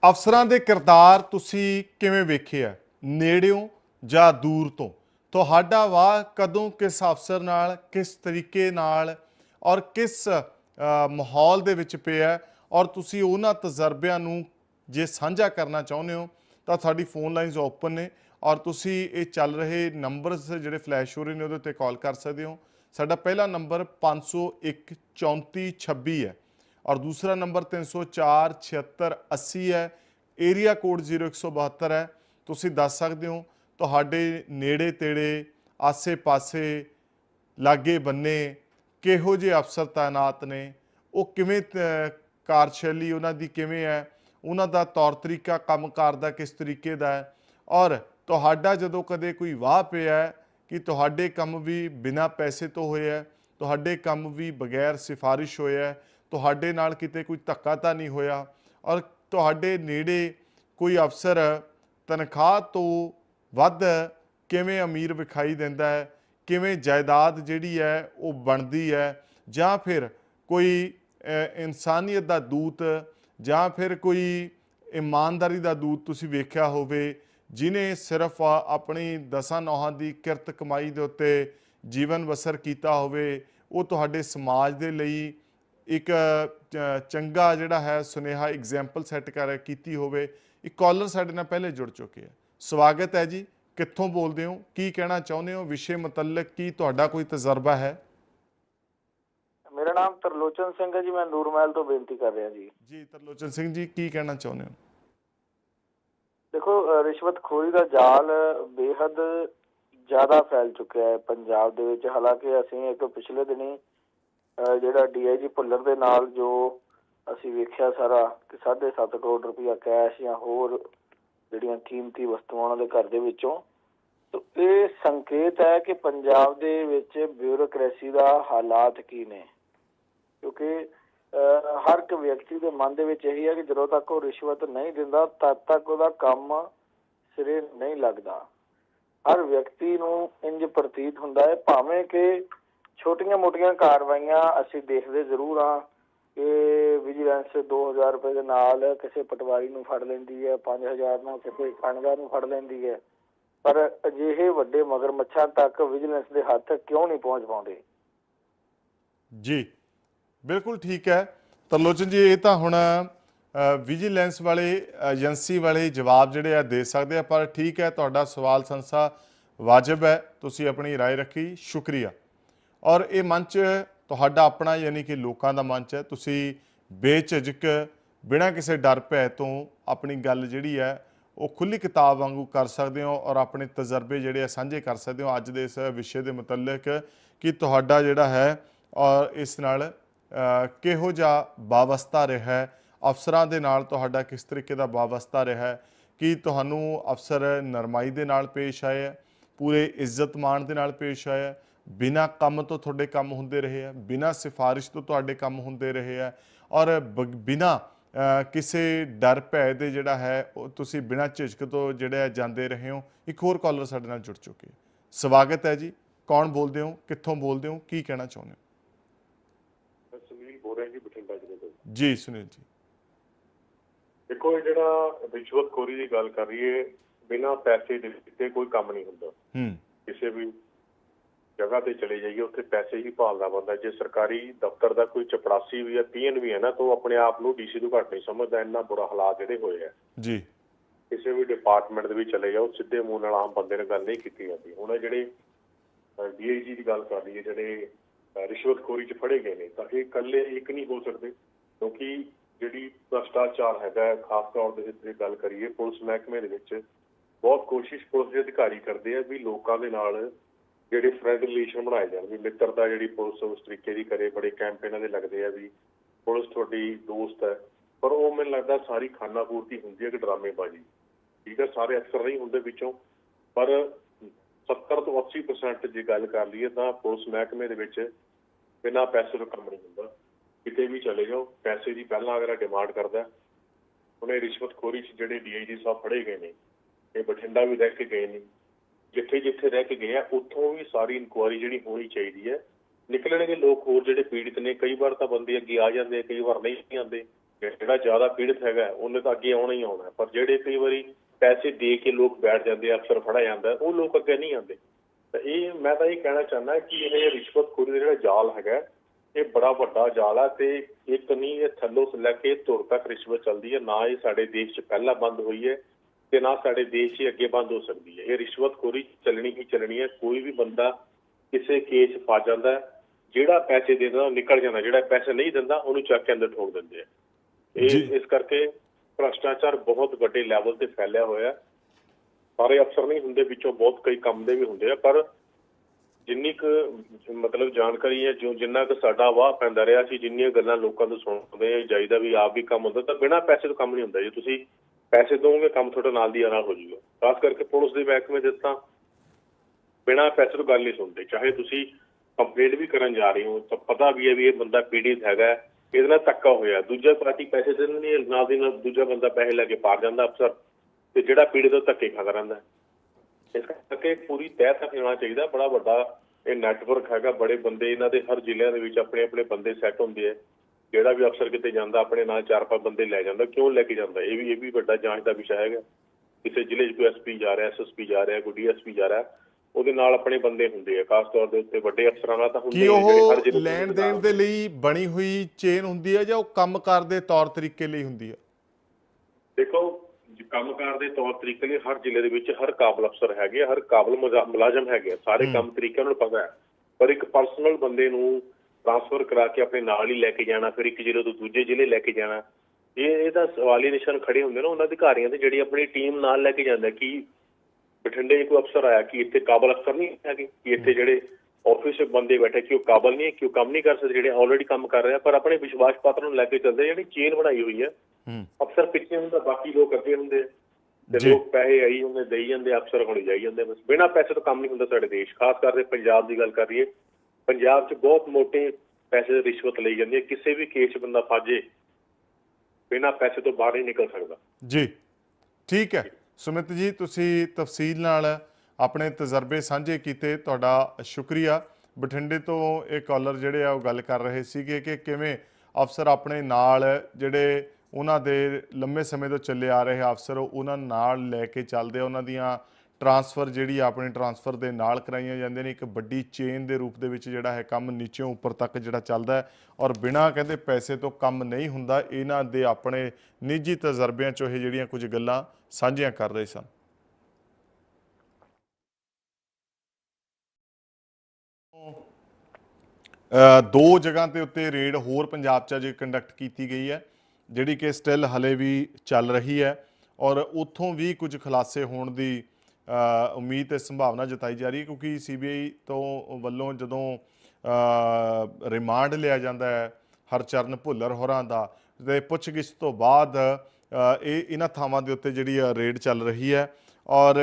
ਅਫਸਰਾਂ ਦੇ ਕਿਰਦਾਰ ਤੁਸੀਂ ਕਿਵੇਂ ਵੇਖਿਆ ਨੇੜਿਓਂ ਜਾਂ ਦੂਰ ਤੋਂ? ਤੁਹਾਡਾ ਵਾਹ ਕਦੋਂ ਕਿਸ ਅਫਸਰ ਨਾਲ, ਕਿਸ ਤਰੀਕੇ ਨਾਲ ਔਰ ਕਿਸ ਮਾਹੌਲ ਦੇ ਵਿੱਚ ਪਿਆ? ਔਰ ਤੁਸੀਂ ਉਹਨਾਂ ਤਜਰਬਿਆਂ ਨੂੰ ਜੇ ਸਾਂਝਾ ਕਰਨਾ ਚਾਹੁੰਦੇ ਹੋ, ਤਾਂ ਸਾਡੀ ਫੋਨ ਲਾਈਨਸ ਓਪਨ ਨੇ ਔਰ ਤੁਸੀਂ ਇਹ ਚੱਲ ਰਹੇ ਨੰਬਰਸ ਜਿਹੜੇ ਫਲੈਸ਼ ਹੋ ਰਹੇ ਨੇ ਉਹਦੇ 'ਤੇ ਕਾਲ ਕਰ ਸਕਦੇ ਹੋ। ਸਾਡਾ ਪਹਿਲਾ ਨੰਬਰ 501 3426 ਹੈ ਔਰ ਦੂਸਰਾ ਨੰਬਰ 304 76 80 ਹੈ। ਏਰੀਆ ਕੋਡ 0172 ਹੈ। ਤੁਸੀਂ ਦੱਸ ਸਕਦੇ ਹੋ, ਤੁਹਾਡੇ ਨੇੜੇ ਤੇੜੇ, ਆਸੇ-ਪਾਸੇ, ਲਾਗੇ ਬੰਨੇ ਕਿਹੋ ਜਿਹੇ ਅਫਸਰ ਤਾਇਨਾਤ ਨੇ, ਉਹ ਕਿਵੇਂ ਕਾਰਜਸ਼ੈਲੀ ਉਹਨਾਂ ਦੀ ਕਿਵੇਂ ਹੈ ਉਹਨਾਂ ਦਾ ਤੌਰ ਤਰੀਕਾ, ਕੰਮਕਾਰ ਦਾ ਕਿਸ ਤਰੀਕੇ ਦਾ ਹੈ? ਔਰ ਤੁਹਾਡਾ ਜਦੋਂ ਕਦੇ ਕੋਈ ਵਾਹ ਪਿਆ ਕਿ ਤੁਹਾਡੇ ਕੰਮ ਵੀ ਬਿਨਾਂ ਪੈਸੇ ਤੋਂ ਹੋਇਆ ਤੁਹਾਡੇ ਕੰਮ ਵੀ ਬਗੈਰ ਸਿਫਾਰਿਸ਼ ਹੋਇਆ ਤੁਹਾਡੇ ਨਾਲ ਕਿਤੇ ਕੋਈ ਧੱਕਾ ਤਾਂ ਨਹੀਂ ਹੋਇਆ, ਔਰ ਤੁਹਾਡੇ ਨੇੜੇ ਕੋਈ ਅਫਸਰ ਤਨਖਾਹ ਤੋਂ ਵੱਧ ਕਿਵੇਂ ਅਮੀਰ ਵਿਖਾਈ ਦਿੰਦਾ ਹੈ, ਕਿਵੇਂ ਜਾਇਦਾਦ ਜਿਹੜੀ ਹੈ ਉਹ ਬਣਦੀ ਹੈ, ਜਾਂ ਫਿਰ ਕੋਈ ਇਨਸਾਨੀਅਤ ਦਾ ਦੂਤ ਜਾਂ ਫਿਰ ਕੋਈ ਇਮਾਨਦਾਰੀ ਦਾ ਦੂਤ ਤੁਸੀਂ ਵੇਖਿਆ ਹੋਵੇ, ਜਿਨੇ ਸਿਰਫ ਆਪਣੀ ਦਸਾਂ ਨੌਹਾਂ ਦੀ ਕਿਰਤ ਕਮਾਈ ਦੇ ਉੱਤੇ ਜੀਵਨ ਬਸਰ ਕੀਤਾ ਹੋਵੇ, ਉਹ ਤੁਹਾਡੇ ਸਮਾਜ ਦੇ ਲਈ ਇੱਕ ਚੰਗਾ ਜਿਹੜਾ ਹੈ, ਸੁਨੇਹਾ ਐਗਜ਼ਾਮਪਲ ਸੈੱਟ ਕਰ, ਕੀਤੀ ਹੋਵੇ। ਇੱਕ ਕਾਲਰ ਸਾਡੇ ਨਾਲ ਪਹਿਲੇ ਜੁੜ ਚੁੱਕੇ ਆ। ਸਵਾਗਤ ਹੈ ਜੀ। ਕਿੱਥੋਂ ਬੋਲਦੇ ਹੋ? ਕੀ ਕਹਿਣਾ ਚਾਹੁੰਦੇ ਹੋ? ਵਿਸ਼ੇ ਮੁਤਲਕ ਕੀ ਤੁਹਾਡਾ ਕੋਈ ਤਜਰਬਾ ਹੈ? ਨਾਮ ਤਰਲੋਚਨ ਸਿੰਘ ਹੈ ਜੀ ਮੈਂ ਨੂਰਮਹਿਲ ਤੋਂ ਬੇਨਤੀ ਕਰ ਰਿਹਾ ਜੀ। ਜੀ ਤਰਲੋਚਨ ਸਿੰਘ ਜੀ ਕੀ ਕਹਿਣਾ ਚਾਹੁੰਦੇ ਹੋ? ਦੇਖੋ ਰਿਸ਼ਵਤਖੋਰੀ ਦਾ ਜਾਲ ਬੇਹੱਦ ਜ਼ਿਆਦਾ ਫੈਲ ਚੁੱਕਿਆ ਹੈ ਪੰਜਾਬ ਦੇ ਵਿੱਚ। ਹਾਲਾਂਕਿ ਅਸੀਂ ਇੱਕ ਪਿਛਲੇ ਦਿਨੀ ਜਿਹੜਾ ਡੀਆਈਜੀ ਭੁੱਲਰ ਦੇ ਨਾਲ ਜੋ ਅਸੀਂ ਵੇਖਿਆ ਸਾਰਾ ਕਿ 7.5 ਕਰੋੜ ਰੁਪਇਆ ਕੈਸ਼ ਜਾਂ ਹੋਰ ਜਿਹੜੀਆਂ ਕੀਮਤੀ ਵਸਤੂਆਂ ਉਹਨਾਂ ਦੇ ਘਰ ਦੇ ਵਿੱਚੋਂ ਤੋ ਇਹ ਸੰਕੇਤ ਹੈ ਕਿ ਪੰਜਾਬ ਦੇ ਵਿੱਚ ਬਿਊਰੋਕ੍ਰੇਸੀ ਦਾ ਹਾਲਾਤ ਕੀ ਨੇ? ਕਿਉਂਕਿ ਹਰ ਇੱਕ ਵਿਅਕਤੀ ਦੇ ਮਨ ਦੇ ਵਿੱਚ ਇਹੀ ਹੈ ਕਿ ਜਦੋਂ ਤੱਕ ਉਹ ਰਿਸ਼ਵਤ ਨਹੀਂ ਦਿੰਦਾ, ਤਦ ਤੱਕ ਉਹਦਾ ਕੰਮ ਸਿਰੇ ਨਹੀਂ ਲੱਗਦਾ। ਹਰ ਵਿਅਕਤੀ ਨੂੰ ਇੰਜ ਪ੍ਰਤੀਤ ਹੁੰਦਾ ਹੈ, ਭਾਵੇਂ ਕਿ ਛੋਟੀਆਂ-ਮੋਟੀਆਂ ਕਾਰਵਾਈਆਂ ਅਸੀਂ ਦੇਖਦੇ ਜ਼ਰੂਰ ਹਾਂ ਕਿ ਵਿਜੀਲੈਂਸ 2000 ਰੁਪਏ ਦੇ ਨਾਲ ਕਿਸੇ ਪਟਵਾਰੀ ਨੂੰ ਫੜ ਲੈਂਦੀ ਹੈ 5000 ਨਾਲ ਕਿਸੇ ਕਾਨੂੰਗਰ ਨੂੰ ਫੜ ਲੈਂਦੀ ਹੈ। ਪਰ ਅਜਿਹੇ ਵੱਡੇ ਮਗਰਮੱਛਾਂ ਤੱਕ ਵਿਜੀਲੈਂਸ ਦੇ ਹੱਥ ਕਿਉਂ ਨਹੀਂ ਪਹੁੰਚ ਪਾਉਂਦੇ? ਜੀ। ਬਿਲਕੁਲ ਠੀਕ ਹੈ ਤਰਲੋਚਨ ਜੀ ਇਹ ਤਾਂ ਹੁਣ ਵਿਜੀਲੈਂਸ ਵਾਲੇ ਏਜੰਸੀ ਵਾਲੇ ਜਵਾਬ ਜਿਹੜੇ ਆ ਦੇ ਸਕਦੇ ਆ ਪਰ ਠੀਕ ਹੈ ਤੁਹਾਡਾ ਸਵਾਲ ਸੰਸਾ ਵਾਜਬ ਹੈ ਤੁਸੀਂ ਆਪਣੀ رائے ਰੱਖੀ ਸ਼ੁਕਰੀਆ ਔਰ ਇਹ ਮੰਚ ਤੁਹਾਡਾ ਆਪਣਾ ਯਾਨੀ ਕਿ ਲੋਕਾਂ ਦਾ ਮੰਚ ਹੈ ਤੁਸੀਂ ਬੇਝਿਜਕ ਬਿਨਾਂ ਕਿਸੇ ਡਰ ਭੈ ਤੋਂ ਆਪਣੀ ਗੱਲ ਜਿਹੜੀ ਹੈ ਉਹ ਖੁੱਲੀ ਕਿਤਾਬ ਵਾਂਗੂ ਕਰ ਸਕਦੇ ਹੋ ਔਰ ਆਪਣੇ ਤਜਰਬੇ ਜਿਹੜੇ ਆ ਸਾਂਝੇ ਕਰ ਸਕਦੇ ਹੋ ਅੱਜ ਦੇ ਇਸ ਵਿਸ਼ੇ ਦੇ ਮੁਤਲਕ ਕਿ ਤੁਹਾਡਾ ਜਿਹੜਾ ਹੈ ਔਰ ਇਸ ਨਾਲ ਅ, ਕਿਹੋ ਜਿਹਾ ਵਾਬਸਤਾ ਰਿਹਾ ਹੈ? ਅਫਸਰਾਂ ਦੇ ਨਾਲ ਤੁਹਾਡਾ ਕਿਸ ਤਰੀਕੇ ਦਾ ਵਾਬਸਤਾ ਰਿਹਾ ਹੈ? ਕਿ ਤੁਹਾਨੂੰ ਅਫਸਰ ਨਰਮਾਈ ਦੇ ਨਾਲ ਪੇਸ਼ ਆਏ ਹੈ? ਪੂਰੇ ਇੱਜ਼ਤ ਮਾਣ ਦੇ ਨਾਲ ਪੇਸ਼ ਆਇਆ ਹੈ? ਬਿਨਾਂ ਕੰਮ ਤੋਂ ਤੁਹਾਡੇ ਕੰਮ ਹੁੰਦੇ ਰਹੇ ਆ ਬਿਨਾਂ ਸਿਫਾਰਿਸ਼ ਤੋਂ ਤੁਹਾਡੇ ਕੰਮ ਹੁੰਦੇ ਰਹੇ ਆ ਔਰ ਬ- ਬਿਨਾਂ ਕਿਸੇ ਡਰ ਭੈ ਦੇ ਜਿਹੜਾ ਹੈ, ਉਹ ਤੁਸੀਂ ਬਿਨਾਂ ਝਿਜਕ ਤੋਂ ਜਿਹੜਾ ਹੈ, ਜਾਂਦੇ ਰਹੇ ਹੋ? ਇੱਕ ਹੋਰ ਕਾਲਰ ਸਾਡੇ ਨਾਲ ਜੁੜ ਚੁੱਕੇ ਸਵਾਗਤ ਹੈ ਜੀ। ਕੌਣ ਬੋਲਦੇ ਹੋ? ਕਿੱਥੋਂ ਬੋਲਦੇ ਹੋ? ਕੀ ਕਹਿਣਾ ਚਾਹੁੰਦੇ ਹੋ ਮੈਂ ਸੁਨੀਲ ਬੋਲ ਰਿਹਾ ਜੀ ਬਠਿੰਡਾ ਜ਼ਿਲ੍ਹੇ ਤੋਂ ਜੀ ਸੁਨੀਲ ਜੀ। ਦੇਖੋ ਇਹ ਜਿਹੜਾ ਰਿਸ਼ਵਤਖੋਰੀ ਦੀ ਗੱਲ ਕਰ ਰਹੀ ਹੈ ਬਿਨਾਂ ਪੈਸੇ ਦੇ ਦਿੱਤੇ ਕੋਈ ਕੰਮ ਨਹੀਂ ਹੁੰਦਾ। ਹੂੰ। ਕਿਸੇ ਵੀ ਜਗ੍ਹਾ ਤੇ ਚਲੇ ਜਾਈਏ ਉੱਥੇ ਪੈਸੇ ਹੀ ਭਾਲਦਾ ਬੰਦਾ ਜੇ ਸਰਕਾਰੀ ਦਫ਼ਤਰ ਦਾ ਕੋਈ ਚਪੜਾਸੀ ਵੀ ਹੈ ਪੀਐਨ ਵੀ ਹੈ ਨਾ ਤਾਂ ਉਹ ਆਪਣੇ ਆਪ ਨੂੰ ਡੀਸੀ ਤੋਂ ਘੱਟ ਨਹੀਂ ਸਮਝਦਾ। ਇੰਨਾ ਬੁਰਾ ਹਾਲਾਤ ਜਿਹੜੇ ਹੋਏ ਆ। ਜੀ। ਕਿਸੇ ਵੀ ਡਿਪਾਰਟਮੈਂਟ ਦੇ ਵਿੱਚ ਚਲੇ ਜਾਓ ਸਿੱਧੇ ਮੂੰਹ ਨਾਲ ਆਮ ਬੰਦੇ ਨਾਲ ਗੱਲ ਨਹੀਂ ਕੀਤੀ ਜਾਂਦੀ। ਹੁਣ ਜਿਹੜੇ ਡੀਆਈਜੀ ਦੀ ਗੱਲ ਕਰ ਲਈਏ ਜਿਹੜੇ ਰਿਸ਼ਵਤਖੋਰੀ 'ਚ ਫੜੇ ਗਏ ਨੇ ਤਾਂ ਇਹ ਇਕੱਲੇ ਇੱਕ ਨਹੀਂ ਹੋ ਸਕਦੇ। ਕਿਉਂਕਿ ਜਿਹੜੀ ਭ੍ਰਸ਼ਟਾਚਾਰ ਹੈਗਾ ਖਾਸ ਤੌਰ ਦੇ ਉੱਤੇ ਗੱਲ ਕਰੀਏ, ਪੁਲਿਸ ਮਹਿਕਮੇ ਦੇ ਵਿੱਚ ਬਹੁਤ ਕੋਸ਼ਿਸ਼ ਪੁਲਿਸ ਦੇ ਅਧਿਕਾਰੀ ਕਰਦੇ ਆ ਵੀ ਲੋਕਾਂ ਦੇ ਨਾਲ ਜਿਹੜੇ ਫਰੈਂਡ ਰਿਲੇਸ਼ਨ ਬਣਾਏ ਜਾਣ, ਵੀ ਮਿੱਤਰਤਾ ਜਿਹੜੀ ਪੁਲਿਸ ਉਸ ਤਰੀਕੇ ਦੀ ਕਰੇ, ਬੜੇ ਕੈਂਪੇਨਾਂ ਦੇ ਲੱਗਦੇ ਆ ਵੀ ਪੁਲਿਸ ਤੁਹਾਡੀ ਦੋਸਤ ਹੈ। ਪਰ ਉਹ ਮੈਨੂੰ ਲੱਗਦਾ ਸਾਰੀ ਖਾਨਾ ਪੂਰਤੀ ਹੁੰਦੀ ਹੈ ਕਿ ਡਰਾਮੇਬਾਜ਼ੀ। ਠੀਕ ਹੈ, ਸਾਰੇ ਅਫਸਰ ਨਹੀਂ ਹੁੰਦੇ ਵਿੱਚੋਂ। ਪਰ 70 ਤੋਂ 80% ਜੇ ਗੱਲ ਕਰ ਲਈਏ ਤਾਂ ਪੁਲਿਸ ਮਹਿਕਮੇ ਦੇ ਵਿੱਚ ਬਿਨਾਂ ਪੈਸੇ ਤੋਂ ਕੰਮ ਨਹੀਂ ਹੁੰਦਾ। ਕਿਤੇ ਵੀ ਚਲੇ ਜਾਓ, ਪੈਸੇ ਦੀ ਪਹਿਲਾਂ ਅਗਲਾ ਡਿਮਾਂਡ ਕਰਦਾ ਉਹਨੇ ਰਿਸ਼ਵਤਖੋਰੀ 'ਚ ਜਿਹੜੇ ਡੀਆਈਜੀ ਸਾਹਿਬ ਫੜੇ ਗਏ ਨੇ, ਇਹ ਬਠਿੰਡਾ ਵੀ ਰਹਿ ਕੇ ਗਏ ਨੇ, ਜਿੱਥੇ ਜਿੱਥੇ ਰਹਿ ਕੇ ਗਏ ਆ, ਉੱਥੋਂ ਵੀ ਸਾਰੀ ਇਨਕੁਆਇਰੀ ਜਿਹੜੀ ਹੋਣੀ ਚਾਹੀਦੀ ਹੈ, ਨਿਕਲਣਗੇ ਲੋਕ ਹੋਰ ਜਿਹੜੇ ਪੀੜਿਤ ਨੇ, ਕਈ ਵਾਰ ਤਾਂ ਬੰਦੇ ਅੱਗੇ ਆ ਜਾਂਦੇ ਕਈ ਵਾਰ ਨਹੀਂ ਆਉਂਦੇ ਜਿਹੜਾ ਜ਼ਿਆਦਾ ਪੀੜਿਤ ਹੈਗਾ, ਉਹਨੇ ਤਾਂ ਅੱਗੇ ਆਉਣਾ ਹੀ ਆਉਣਾ ਪਰ ਜਿਹੜੇ ਕਈ ਵਾਰੀ ਪੈਸੇ ਦੇ ਕੇ ਲੋਕ ਬੈਠ ਜਾਂਦੇ ਆ ਅਫਸਰ ਫੜਾ ਜਾਂਦਾ, ਉਹ ਲੋਕ ਅੱਗੇ ਨਹੀਂ ਆਉਂਦੇ। ਤਾਂ ਇਹ, ਮੈਂ ਤਾਂ ਇਹ ਕਹਿਣਾ ਚਾਹੁੰਦਾ ਕਿ ਇਹ ਰਿਸ਼ਵਤਖੋਰੀ ਦਾ ਜਿਹੜਾ ਜਾਲ ਹੈਗਾ ਇਹ ਬੜਾ ਵੱਡਾ ਜਾਲ ਆ ਤੇ ਇੱਕ ਨਹੀਂ ਇਹ ਥੱਲੋਂ ਲੈ ਕੇ ਧੁਰ ਤੱਕ ਰਿਸ਼ਵਤ ਚੱਲਦੀ ਹੈ। ਨਾ ਇਹ ਸਾਡੇ ਦੇਸ਼ 'ਚ ਪਹਿਲਾਂ ਬੰਦ ਹੋਈ ਹੈ ਤੇ ਨਾ ਸਾਡੇ ਦੇਸ਼ 'ਚ ਅੱਗੇ ਬੰਦ ਹੋ ਸਕਦੀ ਹੈ। ਇਹ ਰਿਸ਼ਵਤਖੋਰੀ ਚੱਲਣੀ ਹੀ ਚੱਲਣੀ ਹੈ। ਕੋਈ ਵੀ ਬੰਦਾ ਕਿਸੇ ਕੇਸ ਫਸ ਜਾਂਦਾ ਹੈ, ਜਿਹੜਾ ਪੈਸੇ ਦਿੰਦਾ ਉਹ ਨਿਕਲ ਜਾਂਦਾ। ਜਿਹੜਾ ਪੈਸੇ ਨਹੀਂ ਦਿੰਦਾ ਉਹਨੂੰ ਚੱਕ ਕੇ ਅੰਦਰ ਠੋਕ ਦਿੰਦੇ ਆ। ਇਹ। ਇਸ ਕਰਕੇ ਭ੍ਰਸ਼ਟਾਚਾਰ ਬਹੁਤ ਵੱਡੇ ਲੈਵਲ ਤੇ ਫੈਲਿਆ ਹੋਇਆ ਹੈ। ਸਾਰੇ ਅਫਸਰ ਨਹੀਂ ਹੁੰਦੇ ਵਿੱਚੋਂ ਬਹੁਤ ਕਈ ਕੰਮ ਦੇ ਵੀ ਹੁੰਦੇ ਆ ਪਰ ਜਿੰਨੀ ਕੁ ਮਤਲਬ ਜਾਣਕਾਰੀ ਹੈ ਜੋ ਜਿੰਨਾ ਕੁ ਸਾਡਾ ਵਾਹ ਪੈਂਦਾ ਰਿਹਾ ਸੀ, ਜਿੰਨੀਆਂ ਗੱਲਾਂ ਲੋਕਾਂ ਤੋਂ ਸੁਣਦੇ ਆ ਜਾਈਦਾ ਵੀ ਆਪ ਵੀ ਕੰਮ ਹੁੰਦਾ, ਤਾਂ ਬਿਨਾਂ ਪੈਸੇ ਤੋਂ ਕੰਮ ਨਹੀਂ ਹੁੰਦਾ ਜੇ। ਤੁਸੀਂ ਪੈਸੇ ਦੋਗੇ, ਕੰਮ ਤੁਹਾਡੇ ਨਾਲ ਦੀ ਨਾਲ ਹੋ ਜਾਊਗਾ। ਖਾਸ ਕਰਕੇ ਪੁਲਿਸ ਦੇ ਮਹਿਕਮੇ ਦੇ ਤਾਂ ਬਿਨਾਂ ਪੈਸੇ ਤੋਂ ਗੱਲ ਨਹੀਂ ਸੁਣਦੇ। ਚਾਹੇ ਤੁਸੀਂ ਕੰਪਲੇਂਟ ਵੀ ਕਰਨ ਜਾ ਰਹੇ ਹੋ, ਤਾਂ ਪਤਾ ਵੀ ਹੈ ਵੀ ਇਹ ਬੰਦਾ ਪੀੜਿਤ ਹੈਗਾ ਇਹਦੇ ਨਾਲ ਧੱਕਾ ਹੋਇਆ ਦੂਜਾ ਪਾਰਟੀ ਪੈਸੇ ਦੇਣ ਦਿੰਦੀ ਨਾਲ ਦੀ ਨਾਲ ਦੂਜਾ ਬੰਦਾ ਪੈਸੇ ਲੈ ਕੇ ਪਾਰ ਜਾਂਦਾ ਅਫਸਰ, ਤੇ ਜਿਹੜਾ ਪੀੜਿਤ ਉਹ ਧੱਕੇ ਖਾਂਦਾ ਰਹਿੰਦਾ ਇਸ ਕਰਕੇ ਪੂਰੀ ਤਹਿ ਤੱਕ ਹੋਣਾ ਚਾਹੀਦਾ ਬੜਾ ਵੱਡਾ ਇਹ ਨੈਟਵਰਕ ਹੈਗਾ ਬੜੇ ਬੰਦੇ ਇਹਨਾਂ ਦੇ ਹਰ ਜ਼ਿਲ੍ਹਿਆਂ ਦੇ ਵਿੱਚ ਆਪਣੇ ਆਪਣੇ ਬੰਦੇ ਸੈੱਟ ਹੁੰਦੇ ਆ। ਜਿਹੜਾ ਵੀ ਅਫਸਰ ਕਿਤੇ ਜਾਂਦਾ ਆਪਣੇ ਨਾਲ ਚਾਰ ਪੰਜ ਬੰਦੇ ਲੈ ਜਾਂਦਾ ਕਿਉਂ ਲੈ ਕੇ ਜਾਂਦਾ? ਇਹ ਵੀ ਇਹ ਵੀ ਵੱਡਾ ਜਾਂਚ ਦਾ ਵਿਸ਼ਾ ਹੈਗਾ। ਕਿਸੇ ਜ਼ਿਲ੍ਹੇ 'ਚ ਕੋਈ ਐਸਪੀ ਜਾ ਰਿਹਾ ਐਸਐਸਪੀ ਜਾ ਰਿਹਾ ਕੋਈ ਡੀਐਸਪੀ ਜਾ ਰਿਹਾ ਉਹਦੇ ਨਾਲ ਆਪਣੇ ਬੰਦੇ ਹੁੰਦੇ ਆ। ਖਾਸ ਤੌਰ ਦੇ ਉੱਤੇ ਵੱਡੇ ਅਫਸਰਾਂ ਨਾਲ ਤਾਂ ਹੁੰਦੇ ਆ, ਜਿਹੜੇ ਹਰ ਜ਼ਿਲ੍ਹੇ ਦੇ ਲੈਣ ਦੇਣ ਦੇ ਲਈ ਬਣੀ ਹੋਈ ਚੇਨ ਹੁੰਦੀ ਹੈ ਜਾਂ ਉਹ ਕੰਮਕਾਰ ਦੇ ਤੌਰ ਤਰੀਕੇ ਲਈ ਹੁੰਦੀ ਹੈ ਦੇਖੋ ਕੰਮਕਾਰ ਦੇ ਤੌਰ ਤਰੀਕੇ ਲਈ ਹਰ ਜ਼ਿਲ੍ਹੇ ਦੇ ਵਿੱਚ ਹਰ ਕਾਬਲ ਅਫਸਰ ਹੈਗੇ ਹਰ ਕਾਬਲ ਮੁਲਾਜ਼ਮ ਹੈਗੇ ਸਾਰੇ ਕੰਮ ਤਰੀਕੇ ਉਹਨਾਂ ਨੂੰ ਪਤਾ ਹੈ। ਪਰ ਇੱਕ ਪਰਸਨਲ ਬੰਦੇ ਨੂੰ ਟ੍ਰਾਂਸਫਰ ਕਰਾ ਕੇ ਆਪਣੇ ਨਾਲ ਹੀ ਲੈ ਕੇ ਜਾਣਾ ਫਿਰ ਇੱਕ ਜ਼ਿਲ੍ਹੇ ਤੋਂ ਦੂਜੇ ਜ਼ਿਲ੍ਹੇ ਲੈ ਕੇ ਜਾਣਾ ਇਹ ਇਹਦਾ ਸਵਾਲੀ ਨਿਸ਼ਾਨ ਖੜੇ ਹੁੰਦੇ ਨੇ। ਉਹਨਾਂ ਅਧਿਕਾਰੀਆਂ ਦੇ ਜਿਹੜੀ ਆਪਣੀ ਟੀਮ ਨਾਲ ਲੈ ਕੇ ਜਾਂਦਾ ਕਿ ਬਠਿੰਡੇ 'ਚ ਕੋਈ ਅਫਸਰ ਆਇਆ ਕਿ ਇੱਥੇ ਕਾਬਲ ਅਫਸਰ ਨਹੀਂ ਹੈਗੇ ਕਿ ਇੱਥੇ ਜਿਹੜੇ ਆਫਿਸ 'ਚ ਬੰਦੇ ਬੈਠੇ ਕਿ ਉਹ ਕਾਬਲ ਨਹੀਂ ਹੈ ਕਿ ਉਹ ਕੰਮ ਨਹੀਂ ਕਰ ਸਕਦੇ ਜਿਹੜੇ ਆਲਰੇਡੀ ਕੰਮ ਕਰ ਰਹੇ ਆ ਪਰ ਆਪਣੇ ਵਿਸ਼ਵਾਸ ਪਾਤਰ ਨੂੰ ਲੈ ਕੇ ਚੱਲਦੇ ਜਿਹੜੀ ਚੇਨ ਬਣਾਈ ਹੋਈ ਹੂੰ ਅਫਸਰ ਪਿੱਛੇ ਹੁੰਦਾ ਬਾਕੀ ਲੋਕ ਅੱਗੇ ਹੁੰਦੇ। ਤੇ। ਲੋਕ ਪੈਸੇ ਆਈ ਹੁੰਦੇ ਦੇਈ ਜਾਂਦੇ ਅਫਸਰ ਕੋਲ ਜਾਈ ਜਾਂਦੇ ਬਸ। ਬਿਨਾਂ ਪੈਸੇ ਤੋਂ ਕੰਮ ਨਹੀਂ ਹੁੰਦਾ ਸਾਡੇ ਦੇਸ਼। ਖਾਸ ਕਰਕੇ ਪੰਜਾਬ ਦੀ ਗੱਲ ਕਰ ਰਹੀਏ ਪੰਜਾਬ 'ਚ ਬਹੁਤ ਮੋਟੇ ਪੈਸੇ ਦੀ ਰਿਸ਼ਵਤ ਲਈ ਜਾਂਦੀ ਹੈ। ਕਿਸੇ ਵੀ ਕੇਸ 'ਚ ਬੰਦਾ ਫਾਜੇ ਬਿਨਾਂ ਪੈਸੇ ਤੋਂ ਬਾਹਰ ਨਹੀਂ ਨਿਕਲ ਸਕਦਾ। ਜੀ। ਠੀਕ ਹੈ। ਸੁਮਿਤ ਜੀ ਤੁਸੀਂ ਤਫਸੀਲ ਨਾਲ ਆਪਣੇ ਤਜਰਬੇ ਸਾਂਝੇ ਕੀਤੇ। ਤੁਹਾਡਾ ਸ਼ੁਕਰੀਆ। ਬਠਿੰਡੇ ਤੋਂ ਇਹ ਕਾਲਰ ਜਿਹੜੇ ਆ ਉਹ ਗੱਲ ਕਰ ਰਹੇ ਸੀਗੇ ਕਿ ਕਿਵੇਂ ਅਫਸਰ ਆਪਣੇ ਨਾਲ ਜਿਹੜੇ ਉਹਨਾਂ ਦੇ ਲੰਮੇ ਸਮੇਂ ਤੋਂ ਚੱਲੇ ਆ ਰਹੇ ਅਫਸਰ, ਉਹਨਾਂ ਨਾਲ ਲੈ ਕੇ ਚੱਲਦੇ ਆ। ਉਹਨਾਂ ਦੀਆਂ ਟਰਾਂਸਫਰ ਜਿਹੜੀ ਆ, ਆਪਣੀ ਟਰਾਂਸਫਰ ਦੇ ਨਾਲ ਕਰਾਈਆਂ ਜਾਂਦੀਆਂ ਨੇ। ਇੱਕ ਵੱਡੀ ਚੇਨ ਦੇ ਰੂਪ ਦੇ ਵਿੱਚ ਜਿਹੜਾ ਹੈ ਕੰਮ ਨੀਚੇ ਉੱਪਰ ਤੱਕ ਜਿਹੜਾ ਚੱਲਦਾ ਹੈ। ਔਰ ਬਿਨਾਂ ਕਹਿੰਦੇ ਪੈਸੇ ਤੋਂ ਕੰਮ ਨਹੀਂ ਹੁੰਦਾ, ਇਹਨਾਂ ਦੇ ਆਪਣੇ ਨਿੱਜੀ ਤਜਰਬਿਆਂ ਚੋਂ ਇਹ ਜਿਹੜੀਆਂ ਕੁਝ ਗੱਲਾਂ ਸਾਂਝੀਆਂ ਕਰ ਰਹੇ ਸਨ। ਦੋ ਜਗ੍ਹਾ ਤੇ ਉੱਤੇ ਰੇਡ ਹੋਰ ਪੰਜਾਬ 'ਚ ਅਜੇ ਕੰਡਕਟ ਕੀਤੀ ਗਈ ਹੈ। ਜਿਹੜੀ ਕਿ ਸਟਿਲ ਹਲੇ ਵੀ ਚੱਲ ਰਹੀ ਹੈ ਔਰ ਉੱਥੋਂ ਵੀ ਕੁਝ ਖੁਲਾਸੇ ਹੋਣ ਦੀ ਉਮੀਦ ਤੇ ਸੰਭਾਵਨਾ ਜਤਾਈ ਜਾ ਰਹੀ ਹੈ ਕਿਉਂਕਿ ਸੀਬੀਆਈ ਤੋਂ ਵੱਲੋਂ ਜਦੋਂ ਰਿਮਾਂਡ ਲਿਆ ਜਾਂਦਾ ਹੈ ਹਰਚਰਨ ਭੁੱਲਰ ਹੋਰਾਂ ਦਾ ਤੇ ਪੁੱਛਗਿੱਛ ਤੋਂ ਬਾਅਦ ਇਹ ਇਹਨਾਂ ਥਾਵਾਂ ਦੇ ਉੱਤੇ ਜਿਹੜੀ ਆ ਰੇਡ ਚੱਲ ਰਹੀ ਹੈ ਔਰ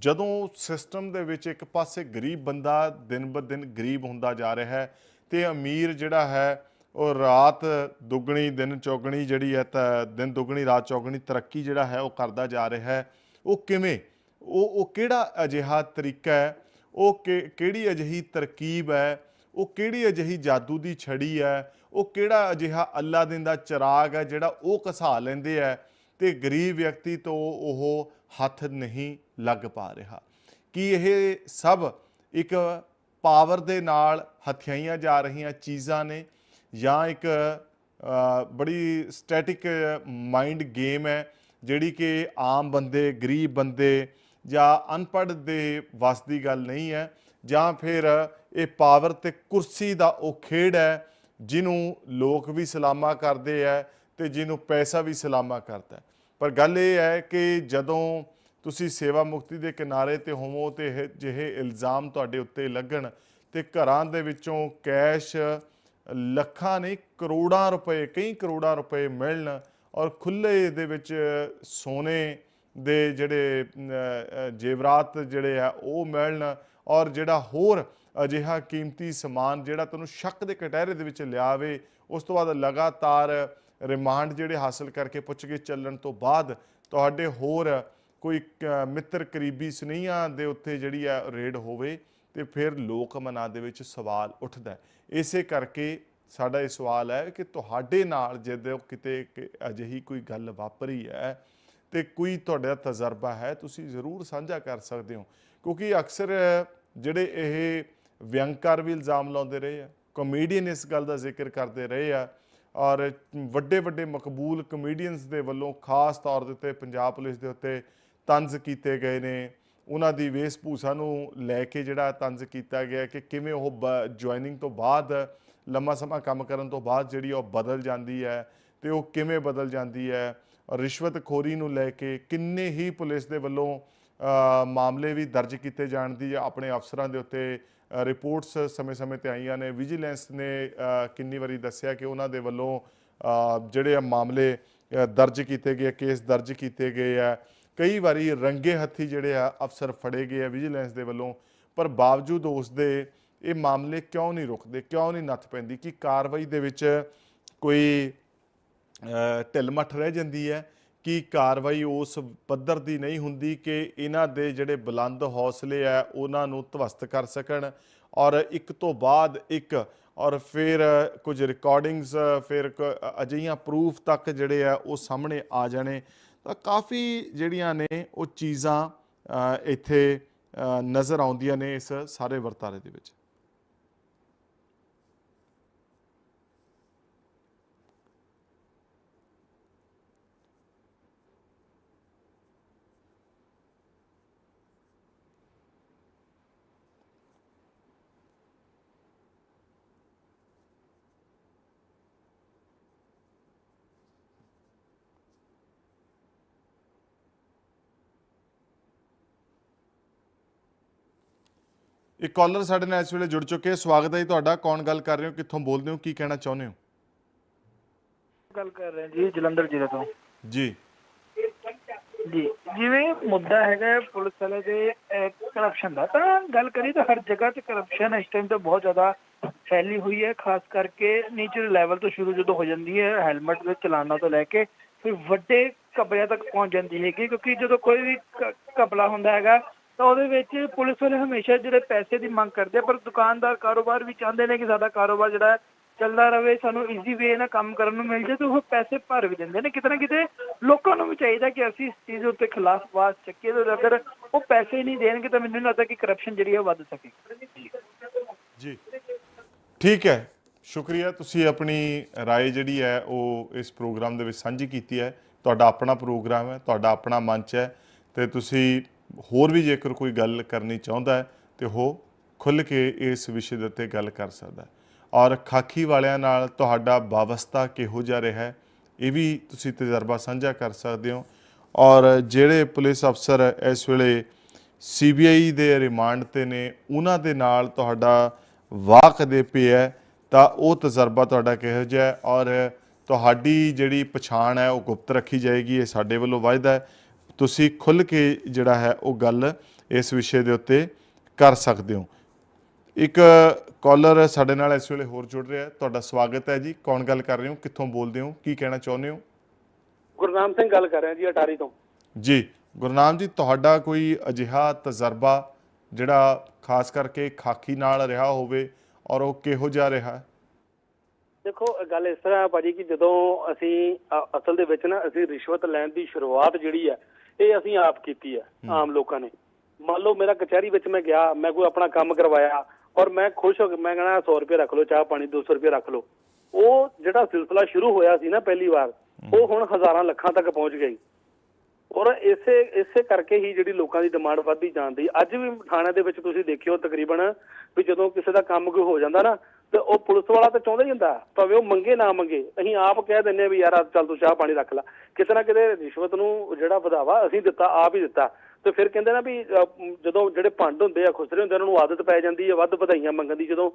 ਜਦੋਂ ਸਿਸਟਮ ਦੇ ਵਿੱਚ ਇੱਕ ਪਾਸੇ ਗਰੀਬ ਬੰਦਾ ਦਿਨ ਬ ਦਿਨ ਗਰੀਬ ਹੁੰਦਾ ਜਾ ਰਿਹਾ ਹੈ ਤੇ ਅਮੀਰ ਜਿਹੜਾ ਹੈ ਉਹ ਰਾਤ ਦੁੱਗਣੀ, ਦਿਨ ਚੌਗਣੀ ਜਿਹੜੀ ਹੈ ਤਾਂ ਦਿਨ ਦੁੱਗਣੀ, ਰਾਤ ਚੌਗਣੀ ਤਰੱਕੀ ਜਿਹੜਾ ਹੈ ਉਹ ਕਰਦਾ ਜਾ ਰਿਹਾ ਹੈ। ਉਹ ਕਿਵੇਂ? ਉਹ ਉਹ ਕਿਹੜਾ ਅਜਿਹਾ ਤਰੀਕਾ ਹੈ? ਉਹ ਕਿ- ਕਿਹੜੀ ਅਜਿਹੀ ਤਰਕੀਬ ਹੈ? ਉਹ ਕਿਹੜੀ ਅਜਿਹੀ ਜਾਦੂ ਦੀ ਛੜੀ ਹੈ? ਉਹ ਕਿਹੜਾ ਅਜਿਹਾ ਅੱਲਾਦੀਨ ਦਾ ਚਿਰਾਗ ਹੈ ਜਿਹੜਾ ਉਹ ਘਸਾ ਲੈਂਦੇ ਹੈ ਤੇ ਗਰੀਬ ਵਿਅਕਤੀ ਤੋਂ ਉਹ ਹੱਥ ਨਹੀਂ ਲੱਗ ਪਾ ਰਿਹਾ? ਕੀ ਇਹ ਸਭ ਇੱਕ ਪਾਵਰ ਦੇ ਨਾਲ ਹਥਿਆਈਆਂ ਜਾ ਰਹੀਆਂ ਚੀਜ਼ਾਂ ਨੇ? ਜਾਂ ਇੱਕ ਬੜੀ ਸਟੈਟਿਕ ਮਾਈਂਡ ਗੇਮ ਹੈ, ਜਿਹੜੀ ਕਿ ਆਮ ਬੰਦੇ, ਗਰੀਬ ਬੰਦੇ ਜਾਂ ਅਨਪੜ੍ਹ ਦੇ ਵੱਸ ਦੀ ਗੱਲ ਨਹੀਂ ਹੈ, ਜਾਂ ਫਿਰ ਇਹ ਪਾਵਰ ਤੇ ਕੁਰਸੀ ਦਾ ਉਹ ਖੇਡ ਹੈ, ਜਿਹਨੂੰ ਲੋਕ ਵੀ ਸਲਾਮਾ ਕਰਦੇ ਹੈ ਤੇ ਜਿਹਨੂੰ ਪੈਸਾ ਵੀ ਸਲਾਮਾ ਕਰਦਾ ਪਰ ਗੱਲ ਇਹ ਹੈ ਕਿ ਜਦੋਂ ਤੁਸੀਂ ਸੇਵਾ ਮੁਕਤੀ ਦੇ ਕਿਨਾਰੇ ਤੇ ਹੋਵੋ ਤੇ ਇਹ ਜਿਹੇ ਇਲਜ਼ਾਮ ਤੁਹਾਡੇ ਉੱਤੇ ਲੱਗਣ ਤੇ ਘਰਾਂ ਦੇ ਵਿੱਚੋਂ ਕੈਸ਼ ਲੱਖਾਂ ਨਹੀਂ, ਕਰੋੜਾਂ ਰੁਪਏ, ਕਈ ਕਰੋੜਾਂ ਰੁਪਏ ਮਿਲਣ ਔਰ ਖੁੱਲੇ ਦੇ ਵਿੱਚ ਸੋਨੇ ਦੇ ਜਿਹੜੇ ਜੇਵਰਾਤ ਜਿਹੜੇ ਆ, ਉਹ ਮਿਲਣ ਔਰ ਜਿਹੜਾ ਹੋਰ ਅਜਿਹਾ ਕੀਮਤੀ ਸਮਾਨ ਜਿਹੜਾ ਤੁਹਾਨੂੰ ਸ਼ੱਕ ਦੇ ਕਟਹਿਰੇ ਦੇ ਵਿੱਚ ਲਿਆਵੇ, ਉਸ ਤੋਂ ਬਾਅਦ ਲਗਾਤਾਰ ਰਿਮਾਂਡ ਜਿਹੜੇ ਹਾਸਲ ਕਰਕੇ ਪੁੱਛ ਕੇ ਚੱਲਣ ਤੋਂ ਬਾਅਦ ਤੁਹਾਡੇ ਹੋਰ ਕੋਈ ਕ- ਮਿੱਤਰ ਕਰੀਬੀ ਸੁਨੇਹੀਆਂ ਦੇ ਉੱਤੇ ਜਿਹੜੀ ਆ ਰੇਡ ਹੋਵੇ ਤੇ ਫਿਰ ਲੋਕ ਮਨਾਂ ਦੇ ਵਿੱਚ ਸਵਾਲ ਉੱਠਦਾ ਇਸੇ ਕਰਕੇ ਸਾਡਾ ਇਹ ਸਵਾਲ ਹੈ ਕਿ ਤੁਹਾਡੇ ਨਾਲ ਜਦੋਂ ਕਿਤੇ ਅਜਿਹੀ ਕੋਈ ਗੱਲ ਵਾਪਰੀ ਹੈ ਤੇ ਕੋਈ ਤੁਹਾਡਾ ਤਜਰਬਾ ਹੈ, ਤੁਸੀਂ ਜ਼ਰੂਰ ਸਾਂਝਾ ਕਰ ਸਕਦੇ ਹੋ। ਕਿਉਂਕਿ ਅਕਸਰ ਜਿਹੜੇ ਇਹ ਵਿਅੰਗਕਾਰ ਵੀ ਇਲਜ਼ਾਮ ਲਾਉਂਦੇ ਰਹੇ ਆ ਕਮੇਡੀਅਨ ਇਸ ਗੱਲ ਦਾ ਜ਼ਿਕਰ ਕਰਦੇ ਰਹੇ ਆ ਔਰ ਵੱਡੇ ਵੱਡੇ ਮਕਬੂਲ ਕਮੇਡੀਅਨਸ ਦੇ ਵੱਲੋਂ ਖਾਸ ਤੌਰ ਦੇ ਉੱਤੇ ਪੰਜਾਬ ਪੁਲਿਸ ਦੇ ਉੱਤੇ ਤੰਜ਼ ਕੀਤੇ ਗਏ ਨੇ। ਉਹਨਾਂ ਦੀ ਵੇਸ਼ਭੂਸ਼ਾ ਨੂੰ ਲੈ ਕੇ ਜਿਹੜਾ ਤੰਜ਼ ਕੀਤਾ ਗਿਆ ਕਿ ਕਿਵੇਂ ਉਹ ਜੁਆਇਨਿੰਗ ਤੋਂ ਬਾਅਦ, ਲੰਮਾ ਸਮਾਂ ਕੰਮ ਕਰਨ ਤੋਂ ਬਾਅਦ ਜਿਹੜੀ ਉਹ ਬਦਲ ਜਾਂਦੀ ਹੈ ਤੇ ਉਹ ਕਿਵੇਂ ਬਦਲ ਜਾਂਦੀ ਹੈ ਰਿਸ਼ਵਤਖੋਰੀ ਨੂੰ ਲੈ ਕੇ ਕਿੰਨੇ ਹੀ ਪੁਲਿਸ ਦੇ ਵੱਲੋਂ ਮਾਮਲੇ ਵੀ ਦਰਜ ਕੀਤੇ ਜਾਣ ਦੀ ਆਪਣੇ ਅਫਸਰਾਂ ਦੇ ਉੱਤੇ ਰਿਪੋਰਟਸ ਸਮੇਂ-ਸਮੇਂ ਤੇ ਆਈਆਂ ਨੇ। ਵਿਜੀਲੈਂਸ ਨੇ ਕਿੰਨੀ ਵਾਰੀ ਦੱਸਿਆ ਕਿ ਉਹਨਾਂ ਦੇ ਵੱਲੋਂ ਜਿਹੜੇ ਆ ਮਾਮਲੇ ਦਰਜ ਕੀਤੇ ਗਏ ਕੇਸ ਦਰਜ ਕੀਤੇ ਗਏ ਆ। ਕਈ ਵਾਰੀ ਰੰਗੇ ਹੱਥੀ ਜਿਹੜੇ ਆ ਅਫਸਰ ਫੜੇ ਗਏ ਆ ਵਿਜੀਲੈਂਸ ਦੇ ਵੱਲੋਂ ਪਰ ਬਾਵਜੂਦ ਉਸ ਦੇ ਇਹ ਮਾਮਲੇ ਕਿਉਂ ਨਹੀਂ ਰੁਕਦੇ ਕਿਉਂ ਨਹੀਂ ਨੱਥ ਪੈਂਦੀ? ਕਿ ਕਾਰਵਾਈ ਦੇ ਵਿੱਚ ਕੋਈ ਅ, ਢਿੱਲ ਮੱਠ ਰਹਿ ਜਾਂਦੀ ਹੈ? ਕਿ ਕਾਰਵਾਈ ਉਸ ਪੱਧਰ ਦੀ ਨਹੀਂ ਹੁੰਦੀ ਕਿ ਇਹਨਾਂ ਦੇ ਜਿਹੜੇ ਬੁਲੰਦ ਹੌਸਲੇ ਆ ਉਹਨਾਂ ਨੂੰ ਧਵਸਤ ਕਰ ਸਕਣ? ਔਰ ਇੱਕ ਤੋਂ ਬਾਅਦ ਇੱਕ ਔਰ ਫਿਰ ਕੁਝ ਰਿਕਾਰਡਿੰਗਸ ਫਿਰ ਕ- ਅਜਿਹੀਆਂ ਪ੍ਰੂਫ ਤੱਕ ਜਿਹੜੇ ਆ ਉਹ ਸਾਹਮਣੇ ਆ ਜਾਣੇ। ਤਾਂ ਕਾਫੀ ਜਿਹੜੀਆਂ ਨੇ ਉਹ ਚੀਜ਼ਾਂ ਇੱਥੇ ਨਜ਼ਰ ਆਉਂਦੀਆਂ ਨੇ ਇਸ ਸਾਰੇ ਵਰਤਾਰੇ ਦੇ ਵਿੱਚ। ਇੱਕ ਕਾਲਰ ਸਾਡੇ ਨਾਲ ਇਸ ਵੇਲੇ ਜੁੜ ਚੁੱਕੇ ਹੈ ਸਵਾਗਤ ਹੈ ਜੀ ਤੁਹਾਡਾ। ਕੌਣ ਗੱਲ ਕਰ ਰਹੇ ਹੋ? ਕਿੱਥੋਂ ਬੋਲਦੇ ਹੋ? ਕੀ ਕਹਿਣਾ ਚਾਹੁੰਦੇ ਹੋ? ਗੱਲ ਕਰ ਰਹੇ ਹਾਂ ਜੀ ਜਲੰਧਰ ਜ਼ਿਲ੍ਹੇ ਤੋਂ। ਜੀ। ਜੀ ਜਿਵੇਂ ਮੁੱਦਾ ਹੈਗਾ ਹੈ ਪੁਲਿਸ ਵਾਲੇ ਦੇ ਕਰਪਸ਼ਨ ਦਾ। ਤਾਂ ਗੱਲ ਕਰੀ ਤਾਂ ਹਰ ਜਗ੍ਹਾ ਤੇ ਕਰਪਸ਼ਨ ਇਸ ਟਾਈਮ ਤੇ ਬਹੁਤ ਜ਼ਿਆਦਾ ਫੈਲੀ ਹੋਈ ਹੈ। ਖਾਸ ਕਰਕੇ ਨੀਚੇ ਲੈਵਲ ਤੋਂ ਸ਼ੁਰੂ ਜਦੋਂ ਹੋ ਜਾਂਦੀ ਹੈ ਹੈਲਮਟ ਦੇ ਚਲਾਨਾਂ ਤੋਂ ਲੈ ਕੇ ਫਿਰ ਵੱਡੇ ਕਬਲਿਆਂ ਤੱਕ ਪਹੁੰਚ ਜਾਂਦੀ ਹੈਗੀ। ਕਿਉਂਕਿ ਜਦੋਂ ਕੋਈ ਵੀ ਕ- ਘਪਲਾ ਹੁੰਦਾ ਹੈਗਾ ਤਾਂ ਉਹਦੇ ਵਿੱਚ ਪੁਲਿਸ ਵਾਲੇ ਹਮੇਸ਼ਾ ਜਿਹੜੇ ਪੈਸੇ ਦੀ ਮੰਗ ਕਰਦੇ ਆ ਪਰ ਦੁਕਾਨਦਾਰ ਕਾਰੋਬਾਰ ਵੀ ਚਾਹੁੰਦੇ ਨੇ ਕਿ ਸਾਡਾ ਕਾਰੋਬਾਰ ਜਿਹੜਾ ਹੈ ਚੱਲਦਾ ਰਵੇ ਸਾਨੂੰ ਈਜ਼ੀ ਵੇ ਨਾਲ ਕੰਮ ਕਰਨ ਨੂੰ ਮਿਲ ਜਾਏ ਤੇ ਉਹ ਪੈਸੇ ਭਰ ਵੀ ਦਿੰਦੇ ਨੇ ਕਿਤੇ ਨਾ ਕਿਤੇ ਲੋਕਾਂ ਨੂੰ ਵੀ ਚਾਹੀਦਾ ਕਿ ਅਸੀਂ ਇਸ ਚੀਜ਼ ਉੱਤੇ ਖਿਲਾਫ ਆਵਾਜ਼ ਚੱਕੀਏ ਤੇ ਅਗਰ ਉਹ ਪੈਸੇ ਨਹੀਂ ਦੇਣਗੇ ਤਾਂ ਮੈਨੂੰ ਨਹੀਂ ਲੱਗਦਾ ਕਿ ਕਰਪਸ਼ਨ ਜਿਹੜੀ ਹੈ ਵੱਧ ਸਕੇਗੀ ਜੀ ਠੀਕ ਹੈ ਸ਼ੁਕਰੀਆ ਤੁਸੀਂ ਆਪਣੀ رائے ਜਿਹੜੀ ਹੈ ਉਹ ਇਸ ਪ੍ਰੋਗਰਾਮ ਦੇ ਵਿੱਚ ਸਾਂਝੀ ਕੀਤੀ ਹੈ ਤੁਹਾਡਾ ਆਪਣਾ ਪ੍ਰੋਗਰਾਮ ਹੈ ਤੁਹਾਡਾ ਆਪਣਾ ਮੰਚ ਹੈ ਤੇ ਤੁਸੀਂ ਹੋਰ ਵੀ ਜੇਕਰ ਕੋਈ ਗੱਲ ਕਰਨੀ ਚਾਹੁੰਦਾ ਹੈ ਤੇ ਉਹ ਖੁੱਲ ਕੇ ਇਸ ਵਿਸ਼ੇ ਦੇ ਉੱਤੇ ਗੱਲ ਕਰ ਸਕਦਾ ਹੈ। ਔਰ ਖਾਕੀ ਵਾਲਿਆਂ ਨਾਲ ਤੁਹਾਡਾ ਵਾਬਸਤਾ ਕਿਹੋ ਜਿਹਾ ਰਿਹਾ ਹੈ ਇਹ ਵੀ ਤੁਸੀਂ ਤਜਰਬਾ ਸਾਂਝਾ ਕਰ ਸਕਦੇ ਹੋ। ਔਰ ਜਿਹੜੇ ਪੁਲਿਸ ਅਫਸਰ ਇਸ ਵੇਲੇ ਸੀਬੀਆਈ ਦੇ ਰਿਮਾਂਡ ਤੇ ਨੇ ਉਹਨਾਂ ਦੇ ਨਾਲ ਤੁਹਾਡਾ ਵਾਹ ਕਦੇ ਪਿਆ ਹੈ, ਤਾਂ ਉਹ ਤਜਰਬਾ ਤੁਹਾਡਾ ਕਿਹੋ ਜਿਹਾ ਔਰ ਤੁਹਾਡੀ ਜਿਹੜੀ ਪਛਾਣ ਹੈ ਉਹ ਗੁਪਤ ਰੱਖੀ ਜਾਏਗੀ ਇਹ ਸਾਡੇ ਵੱਲੋਂ ਵਾਅਦਾ ਹੈ। ਤੁਸੀਂ ਖੁੱਲ ਕੇ ਜਿਹੜਾ ਹੈ ਉਹ ਗੱਲ ਇਸ ਵਿਸ਼ੇ ਦੇ ਉੱਤੇ ਕਰ ਸਕਦੇ ਹੋ। ਇੱਕ ਕਾਲਰ ਸਾਡੇ ਨਾਲ ਇਸ ਵੇਲੇ ਹੋਰ ਜੁੜ ਰਿਹਾ ਤੁਹਾਡਾ ਸਵਾਗਤ ਹੈ ਜੀ। ਕੌਣ ਗੱਲ ਕਰ ਰਹੇ ਹੋ? ਕਿੱਥੋਂ ਬੋਲਦੇ ਹੋ? ਕੀ ਕਹਿਣਾ ਚਾਹੁੰਦੇ ਹੋ? ਗੁਰਨਾਮ ਸਿੰਘ ਗੱਲ ਕਰ ਰਿਹਾ ਜੀ ਅਟਾਰੀ ਤੋਂ। ਜੀ ਗੁਰਨਾਮ ਜੀ ਤੁਹਾਡਾ ਕੋਈ ਅਜਿਹਾ ਤਜਰਬਾ ਜਿਹੜਾ ਖਾਸ ਕਰਕੇ ਖਾਕੀ ਨਾਲ ਰਿਹਾ ਹੋਵੇ ਔਰ ਉਹ ਕਿਹੋ ਜਿਹਾ ਰਿਹਾ? ਹੈ ਦੇਖੋ ਗੱਲ ਇਸ ਤਰ੍ਹਾਂ ਭਾਜੀ ਕਿ ਜਦੋਂ ਅਸੀਂ ਅਸਲ ਦੇ ਵਿੱਚ ਨਾ ਅਸੀਂ ਰਿਸ਼ਵਤ ਲੈਣ ਦੀ ਸ਼ੁਰੂਆਤ ਜਿਹੜੀ ਹੈ ਇਹ ਅਸੀਂ ਆਪ ਕੀਤੀ ਹੈ ਆਮ ਲੋਕਾਂ ਨੇ। ਮੰਨ ਲਓ ਮੇਰਾ ਕਚਹਿਰੀ ਵਿੱਚ ਮੈਂ ਗਿਆ ਮੈਂ ਕੋਈ ਆਪਣਾ ਕੰਮ ਕਰਵਾਇਆ ਔਰ ਮੈਂ ਖੁਸ਼ ਹੋ ਕੇ ਮੈਂ ਕਹਣਾ 100 ਰੁਪਏ ਰੱਖ ਲਓ ਚਾਹ ਪਾਣੀ 200 ਰੁਪਏ ਰੱਖ ਲਓ। ਉਹ ਜਿਹੜਾ ਸਿਲਸਿਲਾ ਸ਼ੁਰੂ ਹੋਇਆ ਸੀ ਨਾ ਪਹਿਲੀ ਵਾਰ ਉਹ ਹੁਣ ਹਜ਼ਾਰਾਂ ਲੱਖਾਂ ਤੱਕ ਪਹੁੰਚ ਗਈ ਔਰ ਇਸੇ ਇਸੇ ਕਰਕੇ ਹੀ ਜਿਹੜੀ ਲੋਕਾਂ ਦੀ ਡਿਮਾਂਡ ਵੱਧਦੀ ਜਾਂਦੀ ਅੱਜ ਵੀ ਥਾਣਿਆਂ ਦੇ ਵਿੱਚ ਤੁਸੀਂ ਦੇਖਿਓ ਤਕਰੀਬਨ ਵੀ ਜਦੋਂ ਕਿਸੇ ਦਾ ਕੰਮ ਕੋਈ ਹੋ ਜਾਂਦਾ ਨਾ ਤੇ ਉਹ ਪੁਲਿਸ ਵਾਲਾ ਤਾਂ ਚਾਹੁੰਦਾ ਹੀ ਹੁੰਦਾ ਭਾਵੇਂ ਉਹ ਮੰਗੇ ਨਾ ਮੰਗੇ ਅਸੀਂ ਆਪ ਕਹਿ ਦਿੰਨੇ ਆ ਵੀ ਯਾਰ ਚੱਲ ਤੂੰ ਚਾਹ ਪਾਣੀ ਰੱਖ ਲੈ। ਕਿਤੇ ਨਾ ਕਿਤੇ ਰਿਸ਼ਵਤ ਨੂੰ ਜਿਹੜਾ ਵਧਾਵਾ ਅਸੀਂ ਦਿੱਤਾ ਆਪ ਹੀ ਦਿੱਤਾ। ਤੇ ਫਿਰ ਕਹਿੰਦੇ ਨਾ ਵੀ ਜਦੋਂ ਜਿਹੜੇ ਭੰਡ ਹੁੰਦੇ ਆ ਖੁਸਰੇ ਹੁੰਦੇ ਆ, ਉਹਨਾਂ ਨੂੰ ਆਦਤ ਪੈ ਜਾਂਦੀ ਹੈ ਵੱਧ ਵਧਾਈਆਂ ਮੰਗਣ ਦੀ। ਜਦੋਂ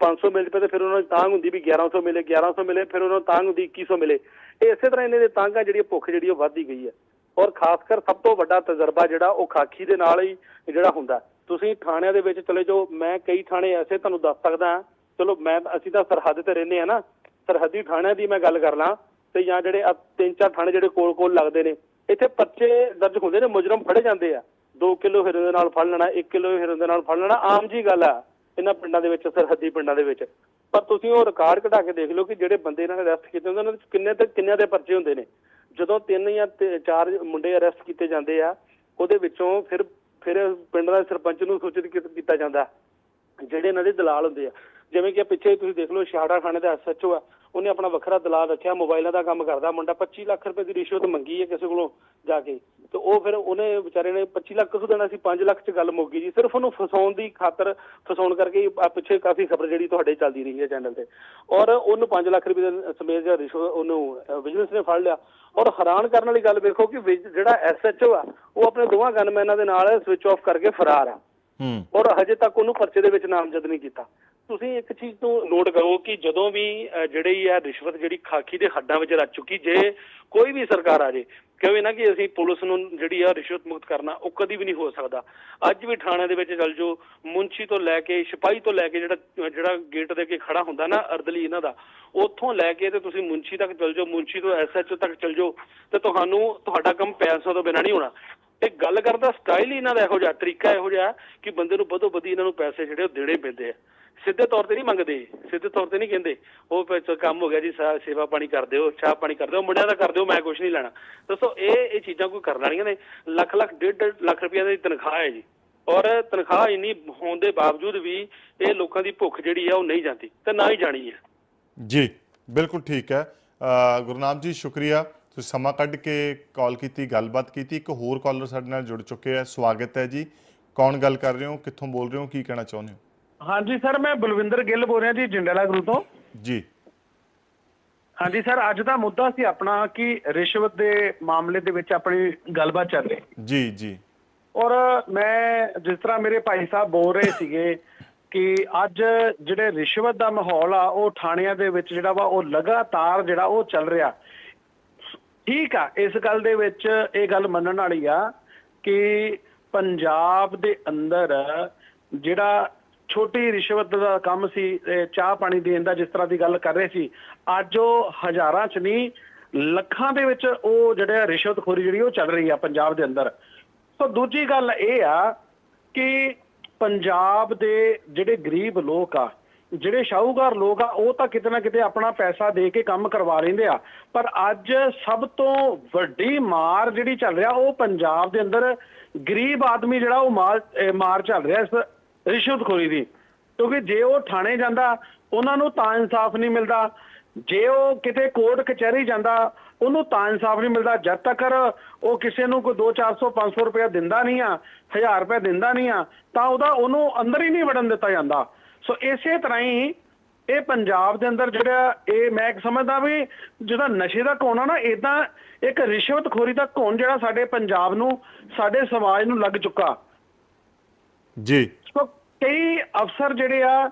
500 ਮਿਲ ਪਏ ਤੇ ਫਿਰ ਉਹਨਾਂ ਨੂੰ ਤਾਂਗ ਹੁੰਦੀ ਵੀ 1100 ਮਿਲੇ 1100 ਮਿਲੇ ਫਿਰ ਉਹਨਾਂ ਨੂੰ ਤਾਂਗ ਹੁੰਦੀ 2100 ਮਿਲੇ। ਇਹ ਇਸੇ ਤਰ੍ਹਾਂ ਇਹਨਾਂ ਦੇ ਤਾਂਗਾ ਜਿਹੜੀ ਭੁੱਖ ਜਿਹੜੀ ਉਹ ਵੱਧਦੀ ਗਈ ਹੈ ਔਰ ਖਾਸ ਕਰ ਸਭ ਤੋਂ ਵੱਡਾ ਤਜਰਬਾ ਜਿਹੜਾ ਉਹ ਖਾਕੀ ਦੇ ਨਾਲ ਹੀ ਜਿਹੜਾ ਹੁੰਦਾ। ਤੁਸੀਂ ਥਾਣਿਆਂ ਦੇ ਵਿੱਚ ਚਲੇ ਜਾਓ, ਮੈਂ ਕਈ ਥਾਣੇ ਐਸੇ ਤੁਹਾਨੂੰ ਦੱਸ ਸਕਦਾ ਹਾਂ। ਚਲੋ, ਮੈਂ ਅਸੀਂ ਤਾਂ ਸਰਹੱਦ ਤੇ ਰਹਿੰਦੇ ਆ ਨਾ। ਸਰਹੱਦੀ ਥਾਣਿਆਂ ਦੀ ਮੈਂ ਗੱਲ ਕਰ ਲਾਂ ਤੇ ਜਾਂ ਜਿਹੜੇ ਤਿੰਨ ਚਾਰ ਥਾਣੇ ਜਿਹੜੇ ਕੋਲ ਕੋਲ ਲੱਗਦੇ ਨੇ, ਇੱਥੇ ਪਰਚੇ ਦਰਜ ਹੁੰਦੇ ਨੇ, ਮੁਜਰਮ ਫੜੇ ਜਾਂਦੇ ਆ। 2 ਕਿਲੋ ਹਿਰਨ ਦੇ ਨਾਲ ਫੜ ਲੈਣਾ 1 ਕਿਲੋ ਹਿਰਨ ਦੇ ਨਾਲ ਫੜ ਲੈਣਾ, ਆਮ ਜੀ ਗੱਲ ਆ ਇਹਨਾਂ ਪਿੰਡਾਂ ਦੇ ਵਿੱਚ, ਸਰਹੱਦੀ ਪਿੰਡਾਂ ਦੇ ਵਿੱਚ। ਪਰ ਤੁਸੀਂ ਉਹ ਰਿਕਾਰਡ ਕਢਾ ਕੇ ਦੇਖ ਲਓ ਕਿ ਜਿਹੜੇ ਬੰਦੇ ਇਹਨਾਂ ਨੇ ਅਰੈਸਟ ਕੀਤੇ ਹੁੰਦੇ ਉਹਨਾਂ ਦੇ ਕਿੰਨੇ ਤੇ ਕਿੰਨਿਆਂ ਦੇ ਪਰਚੇ ਹੁੰਦੇ ਨੇ। ਜਦੋਂ ਤਿੰਨ ਜਾਂ ਚਾਰ ਮੁੰਡੇ ਅਰੈਸਟ ਕੀਤੇ ਜਾਂਦੇ ਆ, ਉਹਦੇ ਵਿੱਚੋਂ ਫਿਰ ਫਿਰ ਪਿੰਡ ਦਾ ਸਰਪੰਚ ਨੂੰ ਸੂਚਿਤ ਕੀਤਾ ਜਾਂਦਾ, ਜਿਹੜੇ ਇਹਨਾਂ ਦੇ ਦਲਾਲ ਹੁੰਦੇ ਆ। ਜਿਵੇਂ ਕਿ ਪਿੱਛੇ ਤੁਸੀਂ ਦੇਖ ਲਓ ਸ਼ਾੜਾ ਖਾਣੇ ਦਾ ਐਸਐਚਓ ਆ ਉਹਨੇ ਆਪਣਾ ਵੱਖਰਾ ਦਲਾਲ ਰੱਖਿਆ ਮੋਬਾਈਲਾਂ ਦਾ ਕੰਮ ਕਰਦਾ ਮੁੰਡਾ 25 ਲੱਖ ਰੁਪਏ ਦੀ ਰਿਸ਼ਵਤ ਮੰਗੀ ਹੈ ਕਿਸੇ ਕੋਲੋਂ ਜਾ ਕੇ। ਤੇ ਉਹ ਫਿਰ ਉਹਨੇ ਵਿਚਾਰੇ ਨੇ 25 ਲੱਖ ਕਿਥੋਂ ਦੇਣਾ ਸੀ? 5 ਲੱਖ ਚ ਗੱਲ ਮੁੱਕ ਗਈ ਜੀ। ਸਿਰਫ ਉਹਨੂੰ ਫਸਾਉਣ ਦੀ ਖਾਤਰ ਫਸਾਉਣ ਕਰਕੇ ਪਿੱਛੇ ਕਾਫੀ ਖਬਰ ਜਿਹੜੀ ਤੁਹਾਡੇ ਚੱਲਦੀ ਰਹੀ ਹੈ ਚੈਨਲ ਤੇ। ਔਰ ਉਹਨੂੰ 5 ਲੱਖ ਰੁਪਏ ਦੇ ਸਮੇਤ ਜਿਹੜਾ ਰਿਸ਼ਵਤ ਉਹਨੂੰ ਵਿਜੀਲੈਂਸ ਨੇ ਫੜ ਲਿਆ। ਔਰ ਹੈਰਾਨ ਕਰਨ ਵਾਲੀ ਗੱਲ ਵੇਖੋ ਕਿ ਜਿਹੜਾ ਐਸਐਚਓ ਆ ਉਹ ਆਪਣੇ ਦੋਵਾਂ ਗਨਮੈਨਾਂ ਦੇ ਨਾਲ ਸਵਿਚ ਆਫ ਕਰਕੇ ਫਰਾਰ ਆ। ਹੂੰ। ਔਰ ਹਜੇ ਤੱਕ ਉਹਨੂੰ ਪਰਚੇ ਦੇ ਵਿੱਚ ਨਾਮਜ਼ਦ ਨਹੀਂ ਕੀਤਾ। ਤੁਸੀਂ ਇੱਕ ਚੀਜ਼ ਤੋਂ ਨੋਟ ਕਰੋ ਕਿ ਜਦੋਂ ਵੀ ਜਿਹੜੀ ਹੈ ਰਿਸ਼ਵਤ ਜਿਹੜੀ ਖਾਕੀ ਦੇ ਹੱਡਾਂ ਵਿੱਚ ਰੱਜ ਚੁੱਕੀ, ਜੇ ਕੋਈ ਵੀ ਸਰਕਾਰ ਆ ਜੇ ਕਹੇ ਨਾ ਕਿ ਅਸੀਂ ਪੁਲਿਸ ਨੂੰ ਜਿਹੜੀ ਆ ਰਿਸ਼ਵਤ ਮੁਕਤ ਕਰਨਾ ਉਹ ਕਦੀ ਵੀ ਨਹੀਂ ਹੋ ਸਕਦਾ। ਅੱਜ ਵੀ ਥਾਣਿਆਂ ਦੇ ਵਿੱਚ ਚੱਲ ਜਾਓ ਮੁੰਚੀ ਤੋਂ ਲੈ ਕੇ, ਸਿਪਾਹੀ ਤੋਂ ਲੈ ਕੇ ਜਿਹੜਾ ਜਿਹੜਾ ਗੇਟ ਦੇ ਕੇ ਖੜਾ ਹੁੰਦਾ ਨਾ ਅਰਦਲੀ ਇਹਨਾਂ ਦਾ, ਉੱਥੋਂ ਲੈ ਕੇ ਤੇ ਤੁਸੀਂ ਮੁੰਚੀ ਤੱਕ ਚੱਲ ਜਾਓ ਮੁੰਚੀ ਤੋਂ ਐਸਐਚਓ ਤੱਕ ਚੱਲ ਜਾਓ, ਤੇ ਤੁਹਾਨੂੰ ਤੁਹਾਡਾ ਕੰਮ ਪੈਸਾ ਤੋਂ ਬਿਨਾਂ ਨਹੀਂ ਹੋਣਾ। ਇਹ ਗੱਲ ਕਰਨ ਦਾ ਸਟਾਈਲ ਹੀ ਇਹਨਾਂ ਦਾ ਇਹੋ ਜਿਹਾ, ਤਰੀਕਾ ਇਹੋ ਜਿਹਾ ਕਿ ਬੰਦੇ ਨੂੰ ਬਦੋ ਬਦੀ ਇਹਨਾਂ ਨੂੰ ਪੈਸੇ ਜਿਹੜੇ ਉਹ ਦੇਣੇ ਪੈਂਦੇ ਆ। ਸਿੱਧੇ ਤੌਰ ਤੇ ਨਹੀਂ ਮੰਗਦੇ ਸਿੱਧੇ ਤੌਰ ਤੇ ਨਹੀਂ ਕਹਿੰਦੇ ਉਹ ਕੰਮ ਹੋ ਗਿਆ ਜੀ ਸੇਵਾ ਪਾਣੀ ਕਰਦੇ ਹੋ ਚਾਹ ਪਾਣੀ ਕਰਦੇ ਹੋ ਮੁੰਡਿਆਂ ਦਾ ਕਰ ਦਿਓ ਮੈਂ ਕੁਝ ਨਹੀਂ ਲੈਣਾ। ਦੱਸੋ ਇਹ ਇਹ ਚੀਜ਼ਾਂ ਕੋਈ ਕਰਨ ਵਾਲੀਆਂ ਨੇ? ਲੱਖ ਲੱਖ ਡੇਢ ਲੱਖ ਰੁਪਏ ਦੀ ਤਨਖਾਹ ਹੈ ਜੀ। ਔਰ ਤਨਖਾਹ ਇੰਨੀ ਹੋਣ ਦੇ ਬਾਵਜੂਦ ਵੀ ਇਹ ਲੋਕਾਂ ਦੀ ਭੁੱਖ ਜਿਹੜੀ ਆ ਉਹ ਨਹੀਂ ਜਾਂਦੀ ਤੇ ਨਾ ਹੀ ਜਾਣੀ ਹੈ ਜੀ ਬਿਲਕੁਲ ਠੀਕ ਹੈ। ਅ, ਗੁਰਨਾਮ ਜੀ ਸ਼ੁਕਰੀਆ। ਤੁਸੀਂ ਸਮਾਂ ਕੱਢ ਕੇ ਕਾਲ ਕੀਤੀ ਗੱਲਬਾਤ ਕੀਤੀ ਇੱਕ ਹੋਰ ਕਾਲਰ ਸਾਡੇ ਨਾਲ ਜੁੜ ਚੁੱਕੇ ਹੈ ਸਵਾਗਤ ਹੈ ਜੀ। ਕੌਣ ਗੱਲ ਕਰ ਰਹੇ ਹੋ? ਕਿੱਥੋਂ ਬੋਲ ਰਹੇ ਹੋ? ਕੀ ਕਹਿਣਾ ਚਾਹੁੰਦੇ ਹੋ? ਹਾਂਜੀ ਸਰ ਮੈਂ ਬਲਵਿੰਦਰ ਗਿੱਲ ਬੋਲ ਰਿਹਾ ਜੀ ਜੰਡਾਲਾ ਗੁਰੂ ਤੋਂ। ਜੀ। ਹਾਂਜੀ ਸਰ ਅੱਜ ਦਾ ਮੁੱਦਾ ਸੀ ਆਪਣਾ ਕਿ ਰਿਸ਼ਵਤ ਦੇ ਮਾਮਲੇ ਦੇ ਵਿੱਚ ਆਪਣੀ ਗੱਲਬਾਤ ਚੱਲ ਰਹੀ। ਜੀ ਜੀ। ਔਰ ਮੈਂ ਜਿਸ ਤਰ੍ਹਾਂ ਮੇਰੇ ਭਾਈ ਸਾਹਿਬ ਬੋਲ ਰਹੇ ਸੀਗੇ ਕਿ ਅੱਜ ਜਿਹੜੇ ਰਿਸ਼ਵਤ ਦਾ ਮਾਹੌਲ ਆ ਉਹ ਥਾਣਿਆਂ ਦੇ ਵਿੱਚ ਜਿਹੜਾ ਵਾ ਉਹ ਲਗਾਤਾਰ ਜਿਹੜਾ ਉਹ ਚੱਲ ਰਿਹਾ। ਠੀਕ ਆ ਇਸ ਗੱਲ ਦੇ ਵਿੱਚ ਇਹ ਗੱਲ ਮੰਨਣ ਵਾਲੀ ਆ ਕਿ ਪੰਜਾਬ ਦੇ ਅੰਦਰ ਜਿਹੜਾ ਛੋਟੀ ਰਿਸ਼ਵਤ ਦਾ ਕੰਮ ਸੀ ਚਾਹ ਪਾਣੀ ਦੇਣ ਦਾ ਜਿਸ ਤਰ੍ਹਾਂ ਦੀ ਗੱਲ ਕਰ ਰਹੇ ਸੀ। ਅੱਜ ਉਹ ਹਜ਼ਾਰਾਂ ਚ ਨਹੀਂ, ਲੱਖਾਂ ਦੇ ਵਿੱਚ ਉਹ ਜਿਹੜਾ ਰਿਸ਼ਵਤਖੋਰੀ ਜਿਹੜੀ ਉਹ ਚੱਲ ਰਹੀ ਆ ਪੰਜਾਬ ਦੇ ਅੰਦਰ। ਸੋ ਦੂਜੀ ਗੱਲ ਇਹ ਆ ਕਿ ਪੰਜਾਬ ਦੇ ਜਿਹੜੇ ਗਰੀਬ ਲੋਕ ਆ, ਜਿਹੜੇ ਸ਼ਾਹੂਕਾਰ ਲੋਕ ਆ, ਉਹ ਤਾਂ ਕਿਤੇ ਨਾ ਕਿਤੇ ਆਪਣਾ ਪੈਸਾ ਦੇ ਕੇ ਕੰਮ ਕਰਵਾ ਲੈਂਦੇ ਆ। ਪਰ ਅੱਜ ਸਭ ਤੋਂ ਵੱਡੀ ਮਾਰ ਜਿਹੜੀ ਚੱਲ ਰਿਹਾ, ਉਹ ਪੰਜਾਬ ਦੇ ਅੰਦਰ ਗਰੀਬ ਆਦਮੀ ਜਿਹੜਾ ਉਹ ਮਾਰ ਮਾਰ ਚੱਲ ਰਿਹਾ ਇਸ ਰਿਸ਼ਵਤਖੋਰੀ ਦੀ। ਕਿਉਂਕਿ ਜੇ ਉਹ ਥਾਣੇ ਜਾਂਦਾ, ਉਹਨਾਂ ਨੂੰ ਤਾਂ ਇਨਸਾਫ ਨਹੀਂ ਮਿਲਦਾ। ਜੇ ਉਹ ਕਿਤੇ ਕੋਰਟ ਕਚਹਿਰੀ ਜਾਂਦਾ, ਉਹਨੂੰ ਤਾਂ ਇਨਸਾਫ ਨਹੀਂ ਮਿਲਦਾ। ਜਦ ਤੱਕ ਉਹ ਕਿਸੇ ਨੂੰ ਕੋਈ 2 400 500 ਰੁਪਏ ਦਿੰਦਾ ਨਹੀਂ ਆ 1000 ਰੁਪਏ ਦਿੰਦਾ ਨਹੀਂ ਆ, ਤਾਂ ਉਹਦਾ ਉਹਨੂੰ ਅੰਦਰ ਹੀ ਨਹੀਂ ਵੜਨ ਦਿੱਤਾ ਜਾਂਦਾ। ਸੋ ਇਸੇ ਤਰ੍ਹਾਂ ਹੀ ਇਹ ਪੰਜਾਬ ਦੇ ਅੰਦਰ ਜਿਹੜਾ ਇਹ ਮੈਂ ਸਮਝਦਾ ਵੀ ਜਿਹਦਾ ਨਸ਼ੇ ਦਾ ਕੌਣ ਆ ਨਾ ਇਦਾਂ ਇੱਕ ਰਿਸ਼ਵਤਖੋਰੀ ਦਾ ਕੌਣ ਜਿਹੜਾ ਸਾਡੇ ਪੰਜਾਬ ਨੂੰ, ਸਾਡੇ ਸਮਾਜ ਨੂੰ ਲੱਗ ਚੁੱਕਾ। ਜੀ। ਕਈ ਅਫਸਰ ਜਿਹੜੇ ਆ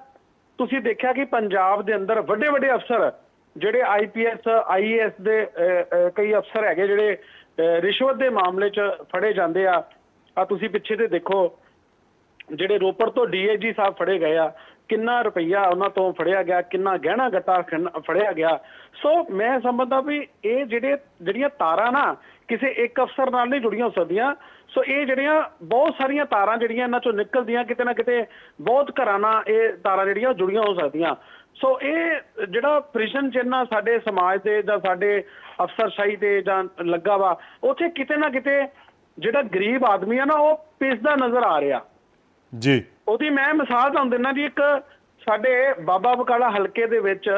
ਤੁਸੀਂ ਦੇਖਿਆ ਕਿ ਪੰਜਾਬ ਦੇ ਅੰਦਰ ਵੱਡੇ ਵੱਡੇ ਅਫਸਰ ਜਿਹੜੇ ਆਈਪੀਐਸ ਆਈਏਐਸ ਦੇ ਅਹ, ਕਈ ਅਫਸਰ ਹੈਗੇ ਜਿਹੜੇ ਅਹ, ਰਿਸ਼ਵਤ ਦੇ ਮਾਮਲੇ 'ਚ ਫੜੇ ਜਾਂਦੇ ਆ। ਆ ਤੁਸੀਂ ਪਿੱਛੇ ਤੇ ਦੇਖੋ ਜਿਹੜੇ ਰੋਪੜ ਤੋਂ ਡੀਏਜੀ ਸਾਹਿਬ ਫੜੇ ਗਏ ਆ ਕਿੰਨਾ ਰੁਪਈਆ ਉਹਨਾਂ ਤੋਂ ਫੜਿਆ ਗਿਆ ਕਿੰਨਾ ਗਹਿਣਾ ਗੱਟਾ ਫੜਿਆ ਗਿਆ। ਸੋ ਮੈਂ ਸਮਝਦਾ ਵੀ ਇਹ ਜਿਹੜੇ ਜਿਹੜੀਆਂ ਤਾਰਾਂ ਨਾ ਕਿਸੇ ਇੱਕ ਅਫਸਰ ਨਾਲ ਨਹੀਂ ਜੁੜੀਆਂ ਹੋ ਸਕਦੀਆਂ ਸੋ ਇਹ ਜਿਹੜੀਆਂ ਬਹੁਤ ਸਾਰੀਆਂ ਤਾਰਾਂ ਜਿਹੜੀਆਂ ਇਹਨਾਂ ਚੋਂ ਨਿਕਲਦੀਆਂ ਕਿਤੇ ਨਾ ਕਿਤੇ ਬਹੁਤ ਘਰਾਂ ਨਾਲ ਇਹ ਤਾਰਾਂ ਜਿਹੜੀਆਂ ਜੁੜੀਆਂ ਹੋ ਸਕਦੀਆਂ। ਸੋ ਇਹ ਜਿਹੜਾ ਪ੍ਰਿਸ਼ਨ ਚਿੰਨ੍ਹ ਸਾਡੇ ਸਮਾਜ ਦੇ ਜਾਂ ਸਾਡੇ ਅਫਸਰਸ਼ਾਹੀ ਤੇ ਜਾਂ ਲੱਗਾ ਵਾ ਉੱਥੇ ਕਿਤੇ ਨਾ ਕਿਤੇ ਜਿਹੜਾ ਗਰੀਬ ਆਦਮੀ ਆ ਨਾ ਉਹ ਪਿਸਦਾ ਨਜ਼ਰ ਆ ਰਿਹਾ। ਜੀ। ਉਹਦੀ ਮੈਂ ਮਿਸਾਲ ਤੁਹਾਨੂੰ ਦਿੰਦਾ ਜੀ ਇੱਕ ਸਾਡੇ ਬਾਬਾ ਬਕਾਲਾ ਹਲਕੇ ਦੇ ਵਿੱਚ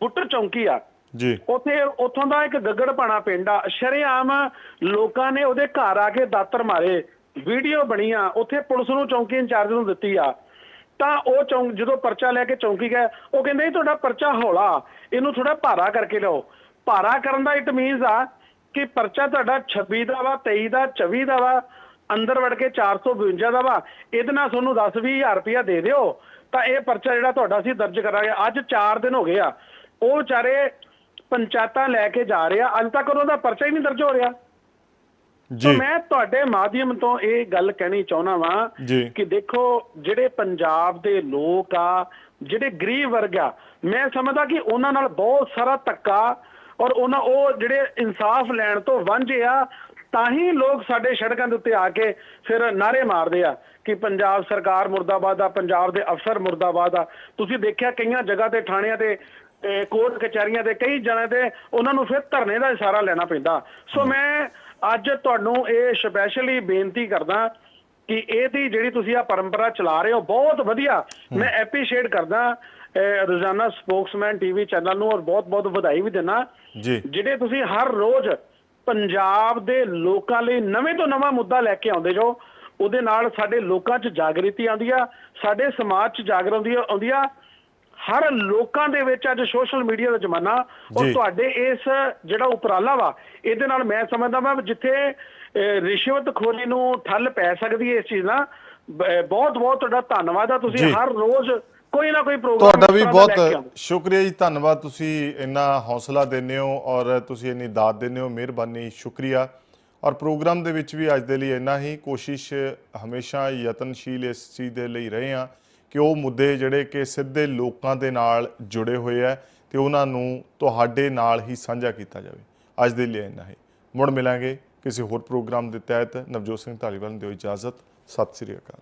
ਬੁੱਟਰ ਚੌਂਕੀ ਆ। ਜੀ। ਉੱਥੇ ਉੱਥੋਂ ਦਾ ਇੱਕ ਗੱਗੜਪਾਣਾ ਪਿੰਡ ਆ। ਸ਼ਰੇਆਮ ਲੋਕਾਂ ਨੇ ਉਹਦੇ ਘਰ ਆ ਕੇ ਦਾਤਰ ਮਾਰੇ। ਵੀਡੀਓ ਬਣੀਆਂ, ਉੱਥੇ ਪੁਲਿਸ ਨੂੰ ਚੌਂਕੀ ਇੰਚਾਰਜ ਨੂੰ ਦਿੱਤੀ ਆ। ਤਾਂ ਉਹ ਚੌਂਕ, ਜਦੋਂ ਪਰਚਾ ਲੈ ਕੇ ਚੌਂਕੀ ਗਏ, ਉਹ ਕਹਿੰਦੇ ਜੀ ਤੁਹਾਡਾ ਪਰਚਾ ਹੌਲਾ, ਇਹਨੂੰ ਥੋੜਾ ਭਾਰਾ ਕਰਕੇ ਲਿਆਓ। ਭਾਰਾ ਕਰਨ ਦਾ ਇਟ ਮੀਨਸ ਆ ਕਿ ਪਰਚਾ ਤੁਹਾਡਾ 26 ਦਾ ਵਾ 23 ਦਾ 24 ਦਾ ਵਾ, ਅੰਦਰ ਵੜ ਕੇ 452 ਦਾ ਵਾ। ਇਹਦੇ ਨਾਲ ਤੁਹਾਨੂੰ 10 20000 ਰੁਪਇਆ ਦੇ ਦਿਓ। ਤਾਂ ਇਹ ਪਰਚਾ ਜਿਹੜਾ ਤੁਹਾਡਾ ਅਸੀਂ ਦਰਜ ਕਰਾਂਗੇ। ਅੱਜ 4 ਦਿਨ ਹੋ ਗਏ ਆ। ਉਹ ਵਿਚਾਰੇ ਪੰਚਾਇਤਾਂ ਲੈ ਕੇ ਜਾ ਰਹੇ ਅੱਜ ਤੱਕ ਉਹਨਾਂ ਦਾ ਪਰਚਾ ਹੀ ਨਹੀਂ ਦਰਜ ਹੋ ਰਿਹਾ। ਜੀ। ਮੈਂ ਤੁਹਾਡੇ ਮਾਧਿਅਮ ਤੋਂ ਇਹ ਗੱਲ ਕਹਿਣੀ ਚਾਹੁੰਦਾ ਵਾਂ। ਕਿ ਦੇਖੋ ਜਿਹੜੇ ਪੰਜਾਬ ਦੇ ਲੋਕ ਆ ਜਿਹੜੇ ਗਰੀਬ ਵਰਗ ਆ ਮੈਂ ਸਮਝਦਾ ਕਿ ਉਹਨਾਂ ਨਾਲ ਬਹੁਤ ਸਾਰਾ ਧੱਕਾ ਔਰ ਉਹਨਾਂ ਉਹ ਜਿਹੜੇ ਇਨਸਾਫ ਲੈਣ ਤੋਂ ਵਾਂਝੇ ਆ ਤਾਂ ਹੀ ਲੋਕ ਸਾਡੇ ਸੜਕਾਂ ਦੇ ਉੱਤੇ ਆ ਕੇ ਫਿਰ ਨਾਰੇ ਮਾਰਦੇ ਆ ਕਿ ਪੰਜਾਬ ਸਰਕਾਰ ਮੁਰਦਾਬਾਦ ਆ ਪੰਜਾਬ ਦੇ ਅਫਸਰ ਮੁਰਦਾਬਾਦ ਆ। ਤੁਸੀਂ ਦੇਖਿਆ ਕਈਆਂ ਜਗ੍ਹਾ ਤੇ ਥਾਣਿਆਂ ਤੇ ਕੋਰਟ ਕਚਹਿਰੀਆਂ ਦੇ ਕਈ ਜਣੇ ਤੇ ਉਹਨਾਂ ਨੂੰ ਫਿਰ ਧਰਨੇ ਦਾ ਇਸ਼ਾਰਾ ਲੈਣਾ ਪੈਂਦਾ। ਸੋ ਮੈਂ ਅੱਜ ਤੁਹਾਨੂੰ ਇਹ ਸਪੈਸ਼ਲੀ ਬੇਨਤੀ ਕਰਦਾ ਕਿ ਇਹਦੀ ਜਿਹੜੀ ਤੁਸੀਂ ਆ ਪਰੰਪਰਾ ਚਲਾ ਰਹੇ ਹੋ ਬਹੁਤ ਵਧੀਆ। ਮੈਂ ਐਪਰੀਸ਼ੀਏਟ ਕਰਦਾ ਰੋਜ਼ਾਨਾ ਸਪੋਕਸਮੈਨ ਟੀਵੀ ਚੈਨਲ ਨੂੰ ਔਰ ਬਹੁਤ ਬਹੁਤ ਵਧਾਈ ਵੀ ਜੀ। ਜਿਹੜੇ ਤੁਸੀਂ ਹਰ ਰੋਜ਼ ਪੰਜਾਬ ਦੇ ਲੋਕਾਂ ਲਈ ਨਵੇਂ ਤੋਂ ਨਵਾਂ ਮੁੱਦਾ ਲੈ ਕੇ ਆਉਂਦੇ ਜੋ ਉਹਦੇ ਨਾਲ ਸਾਡੇ ਲੋਕਾਂ 'ਚ ਜਾਗਰਤੀ ਆਉਂਦੀ ਆ ਸਾਡੇ ਸਮਾਜ 'ਚ ਜਾਗਰਤੀ ਆਉਂਦੀ ਆ। ਹਰ ਲੋਕਾਂ ਦੇ ਵਿੱਚ ਅੱਜ ਸੋਸ਼ਲ ਮੀਡੀਆ ਦਾ ਜ਼ਮਾਨਾ ਔਰ। ਤੁਹਾਡੇ ਇਸ ਜਿਹੜਾ ਉਪਰਾਲਾ ਵਾ ਇਹਦੇ ਨਾਲ ਮੈਂ ਸਮਝਦਾ ਮੈਂ ਜਿੱਥੇ ਅਹ, ਰਿਸ਼ਵਤਖੋਰੀ ਨੂੰ ਠੱਲ ਪੈ ਸਕਦੀ ਹੈ ਇਸ ਚੀਜ਼ ਨਾਲ ਬਹੁਤ ਬਹੁਤ ਤੁਹਾਡਾ ਧੰਨਵਾਦ ਆ ਤੁਸੀਂ। ਹਰ ਰੋਜ਼ ਕੋਈ ਨਾ ਕੋਈ ਪ੍ਰੋਗਰਾਮ ਤੁਹਾਡਾ ਵੀ ਬਹੁਤ। ਸ਼ੁਕਰੀਆ ਜੀ ਧੰਨਵਾਦ ਤੁਸੀਂ ਇੰਨਾ ਹੌਸਲਾ ਦਿੰਦੇ ਹੋ ਔਰ ਤੁਸੀਂ ਇੰਨੀ ਦਾਤ ਦਿੰਦੇ ਹੋ ਮਿਹਰਬਾਨੀ ਸ਼ੁਕਰੀਆ ਔਰ ਪ੍ਰੋਗਰਾਮ ਦੇ ਵਿੱਚ ਵੀ ਅੱਜ ਦੇ ਲਈ ਇੰਨਾ ਹੀ ਕੋਸ਼ਿਸ਼ ਹਮੇਸ਼ਾ ਯਤਨਸ਼ੀਲ ਇਸ ਚੀਜ਼ ਦੇ ਲਈ ਰਹੇ ਹਾਂ ਕਿ ਉਹ ਮੁੱਦੇ ਜਿਹੜੇ ਕਿ ਸਿੱਧੇ ਲੋਕਾਂ ਦੇ ਨਾਲ ਜੁੜੇ ਹੋਏ ਆ ਤੇ ਉਹਨਾਂ ਨੂੰ ਤੁਹਾਡੇ ਨਾਲ ਹੀ ਸਾਂਝਾ ਕੀਤਾ ਜਾਵੇ। ਅੱਜ ਦੇ ਲਈ ਇੰਨਾ ਹੀ। ਮੁੜ ਮਿਲਾਂਗੇ ਕਿਸੇ ਹੋਰ ਪ੍ਰੋਗਰਾਮ ਦੇ ਤਹਿਤ। ਨਵਜੋਤ ਸਿੰਘ ਢਾਲੀਵਾਲ ਨੂੰ ਦਿਓ ਇਜਾਜ਼ਤ। ਸਤਿ ਸ੍ਰੀ ਅਕਾਲ।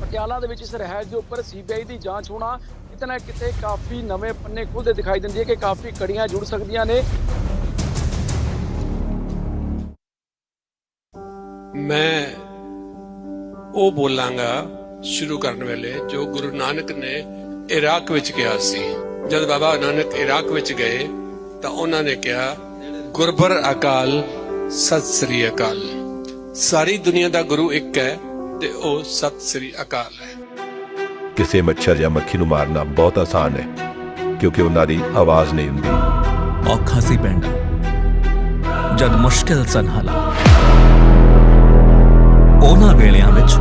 ਪਟਿਆਲਾ ਦੇ ਵਿੱਚ ਇਸ ਰਿਹਾਇਸ਼ ਦੇ ਉੱਪਰ ਸੀਬੀਆਈ ਦੀ ਜਾਂਚ ਹੋਣਾ ਕਿਤੇ ਨਾ ਕਿਤੇ ਕਾਫੀ ਨਵੇਂ ਪੰਨੇ ਖੁੱਲਦੇ ਦਿਖਾਈ ਦਿੰਦੀ ਹੈ ਕਿ ਕਾਫੀ ਕੜੀਆਂ ਜੁੜ ਸਕਦੀਆਂ ਨੇ। ਮੈਂ ਉਹ ਬੋਲਾਂਗਾ ਸ਼ੁਰੂ ਕਰਨ ਵੇਲੇ ਜੋ ਗੁਰੂ ਨਾਨਕ ਨੇ ਇਰਾਕ ਵਿੱਚ ਕਿਹਾ ਸੀ। ਜਦ ਬਾਬਾ ਨਾਨਕ ਇਰਾਕ ਵਿੱਚ ਗਏ ਤਾਂ ਉਹਨਾਂ ਨੇ ਕਿਹਾ, ਗੁਰਬਰ ਅਕਾਲ, ਸਤਿ ਸ੍ਰੀ ਅਕਾਲ। ਸਾਰੀ ਦੁਨੀਆ ਦਾ ਗੁਰੂ ਇੱਕ ਹੈ ਤੇ ਉਹ ਸਤਿ ਸ੍ਰੀ ਅਕਾਲ ਹੈ। ਕਿਸੇ ਮੱਛਰ ਜਾਂ ਮੱਖੀ ਨੂੰ ਮਾਰਨਾ ਬਹੁਤ ਆਸਾਨ ਹੈ, ਕਿਉਂਕਿ ਉਹਨਾਂ ਦੀ ਆਵਾਜ਼ ਨਹੀਂ ਹੁੰਦੀ। ਔਖਾ ਸੀ ਪਿੰਡ ਜਦ ਮੁਸ਼ਕਿਲ ਸਨ ਹਾਲਾਤ। ਉਹਨਾਂ ਵੇਲਿਆਂ ਵਿੱਚ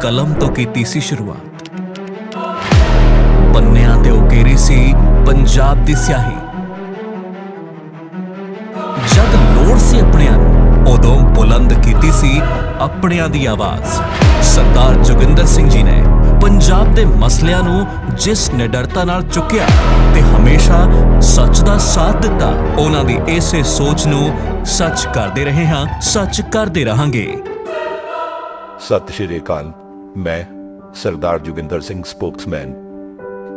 ਕਲਮ ਤੋਂ ਕੀਤੀ ਸੀ ਸ਼ੁਰੂਆਤ। ਪੰਨਿਆਂ ਤੇ ਉਕੇਰੀ ਸੀ ਪੰਜਾਬ ਦੀ ਸਿਆਹੀ। ਜਦ ਲੋੜ ਸੀ ਆਪਣਿਆਂ ਨੂੰ, ਉਦੋਂ ਬੁਲੰਦ ਕੀਤੀ ਸੀ ਆਪਣਿਆਂ ਦੀ ਆਵਾਜ਼। ਸਰਦਾਰ ਜੋਗਿੰਦਰ ਸਿੰਘ ਜੀ ਨੇ ਪੰਜਾਬ ਦੇ ਮਸਲਿਆਂ ਨੂੰ ਜਿਸ ਨਿਡਰਤਾ ਨਾਲ ਚੁੱਕਿਆ ਤੇ ਹਮੇਸ਼ਾ ਸੱਚ ਦਾ ਸਾਥ ਦਿੱਤਾ, ਉਹਨਾਂ ਦੀ ਇਸੇ ਸੋਚ ਨੂੰ ਸੱਚ ਕਰਦੇ ਰਹੇ ਹਾਂ, ਸੱਚ ਕਰਦੇ ਰਹਾਂਗੇ। ਸਤਿ ਸ਼੍ਰੀ ਅਕਾਲ। ਮੈਂ ਸਰਦਾਰ ਜੋਗਿੰਦਰ ਸਿੰਘ ਸਪੋਕਸਮੈਨ।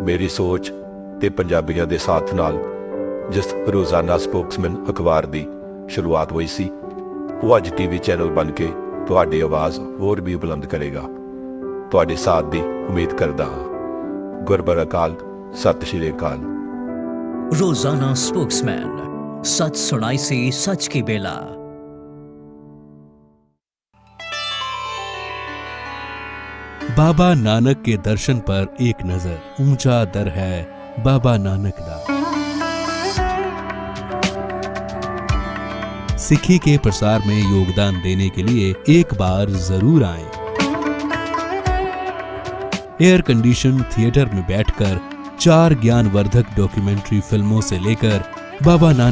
ਮੇਰੀ ਸੋਚ ਤੇ ਪੰਜਾਬੀਆਂ ਦੇ ਸਾਥ ਨਾਲ ਜਿਸ ਰੋਜ਼ਾਨਾ ਸਪੋਕਸਮੈਨ ਅਖਬਾਰ ਦੀ ਸ਼ੁਰੂਆਤ ਹੋਈ ਸੀ, ਉਹ ਅੱਜ ਟੀਵੀ ਚੈਨਲ ਬਣ ਕੇ ਤੁਹਾਡੀ ਆਵਾਜ਼ ਹੋਰ ਵੀ ਬੁਲੰਦ ਕਰੇਗਾ। ਤੁਹਾਡੇ ਸਾਥ ਦੀ ਉਮੀਦ ਕਰਦਾ ਹਾਂ ਗੁਰਬਰ ਅਕਾਲ ਸਤਿ ਸ਼੍ਰੀ ਅਕਾਲ रोजाना स्पोक्समैन सच सुनाई सी सच की बेला बाबा नानक के दर्शन पर एक नजर ऊंचा दर है बाबा नानक दा सिखी के प्रसार में योगदान देने के लिए एक बार जरूर आएं एयर कंडीशन थिएटर में बैठकर चार ज्ञानवर्धक डॉक्यूमेंट्री फिल्मों से लेकर बाबा नानक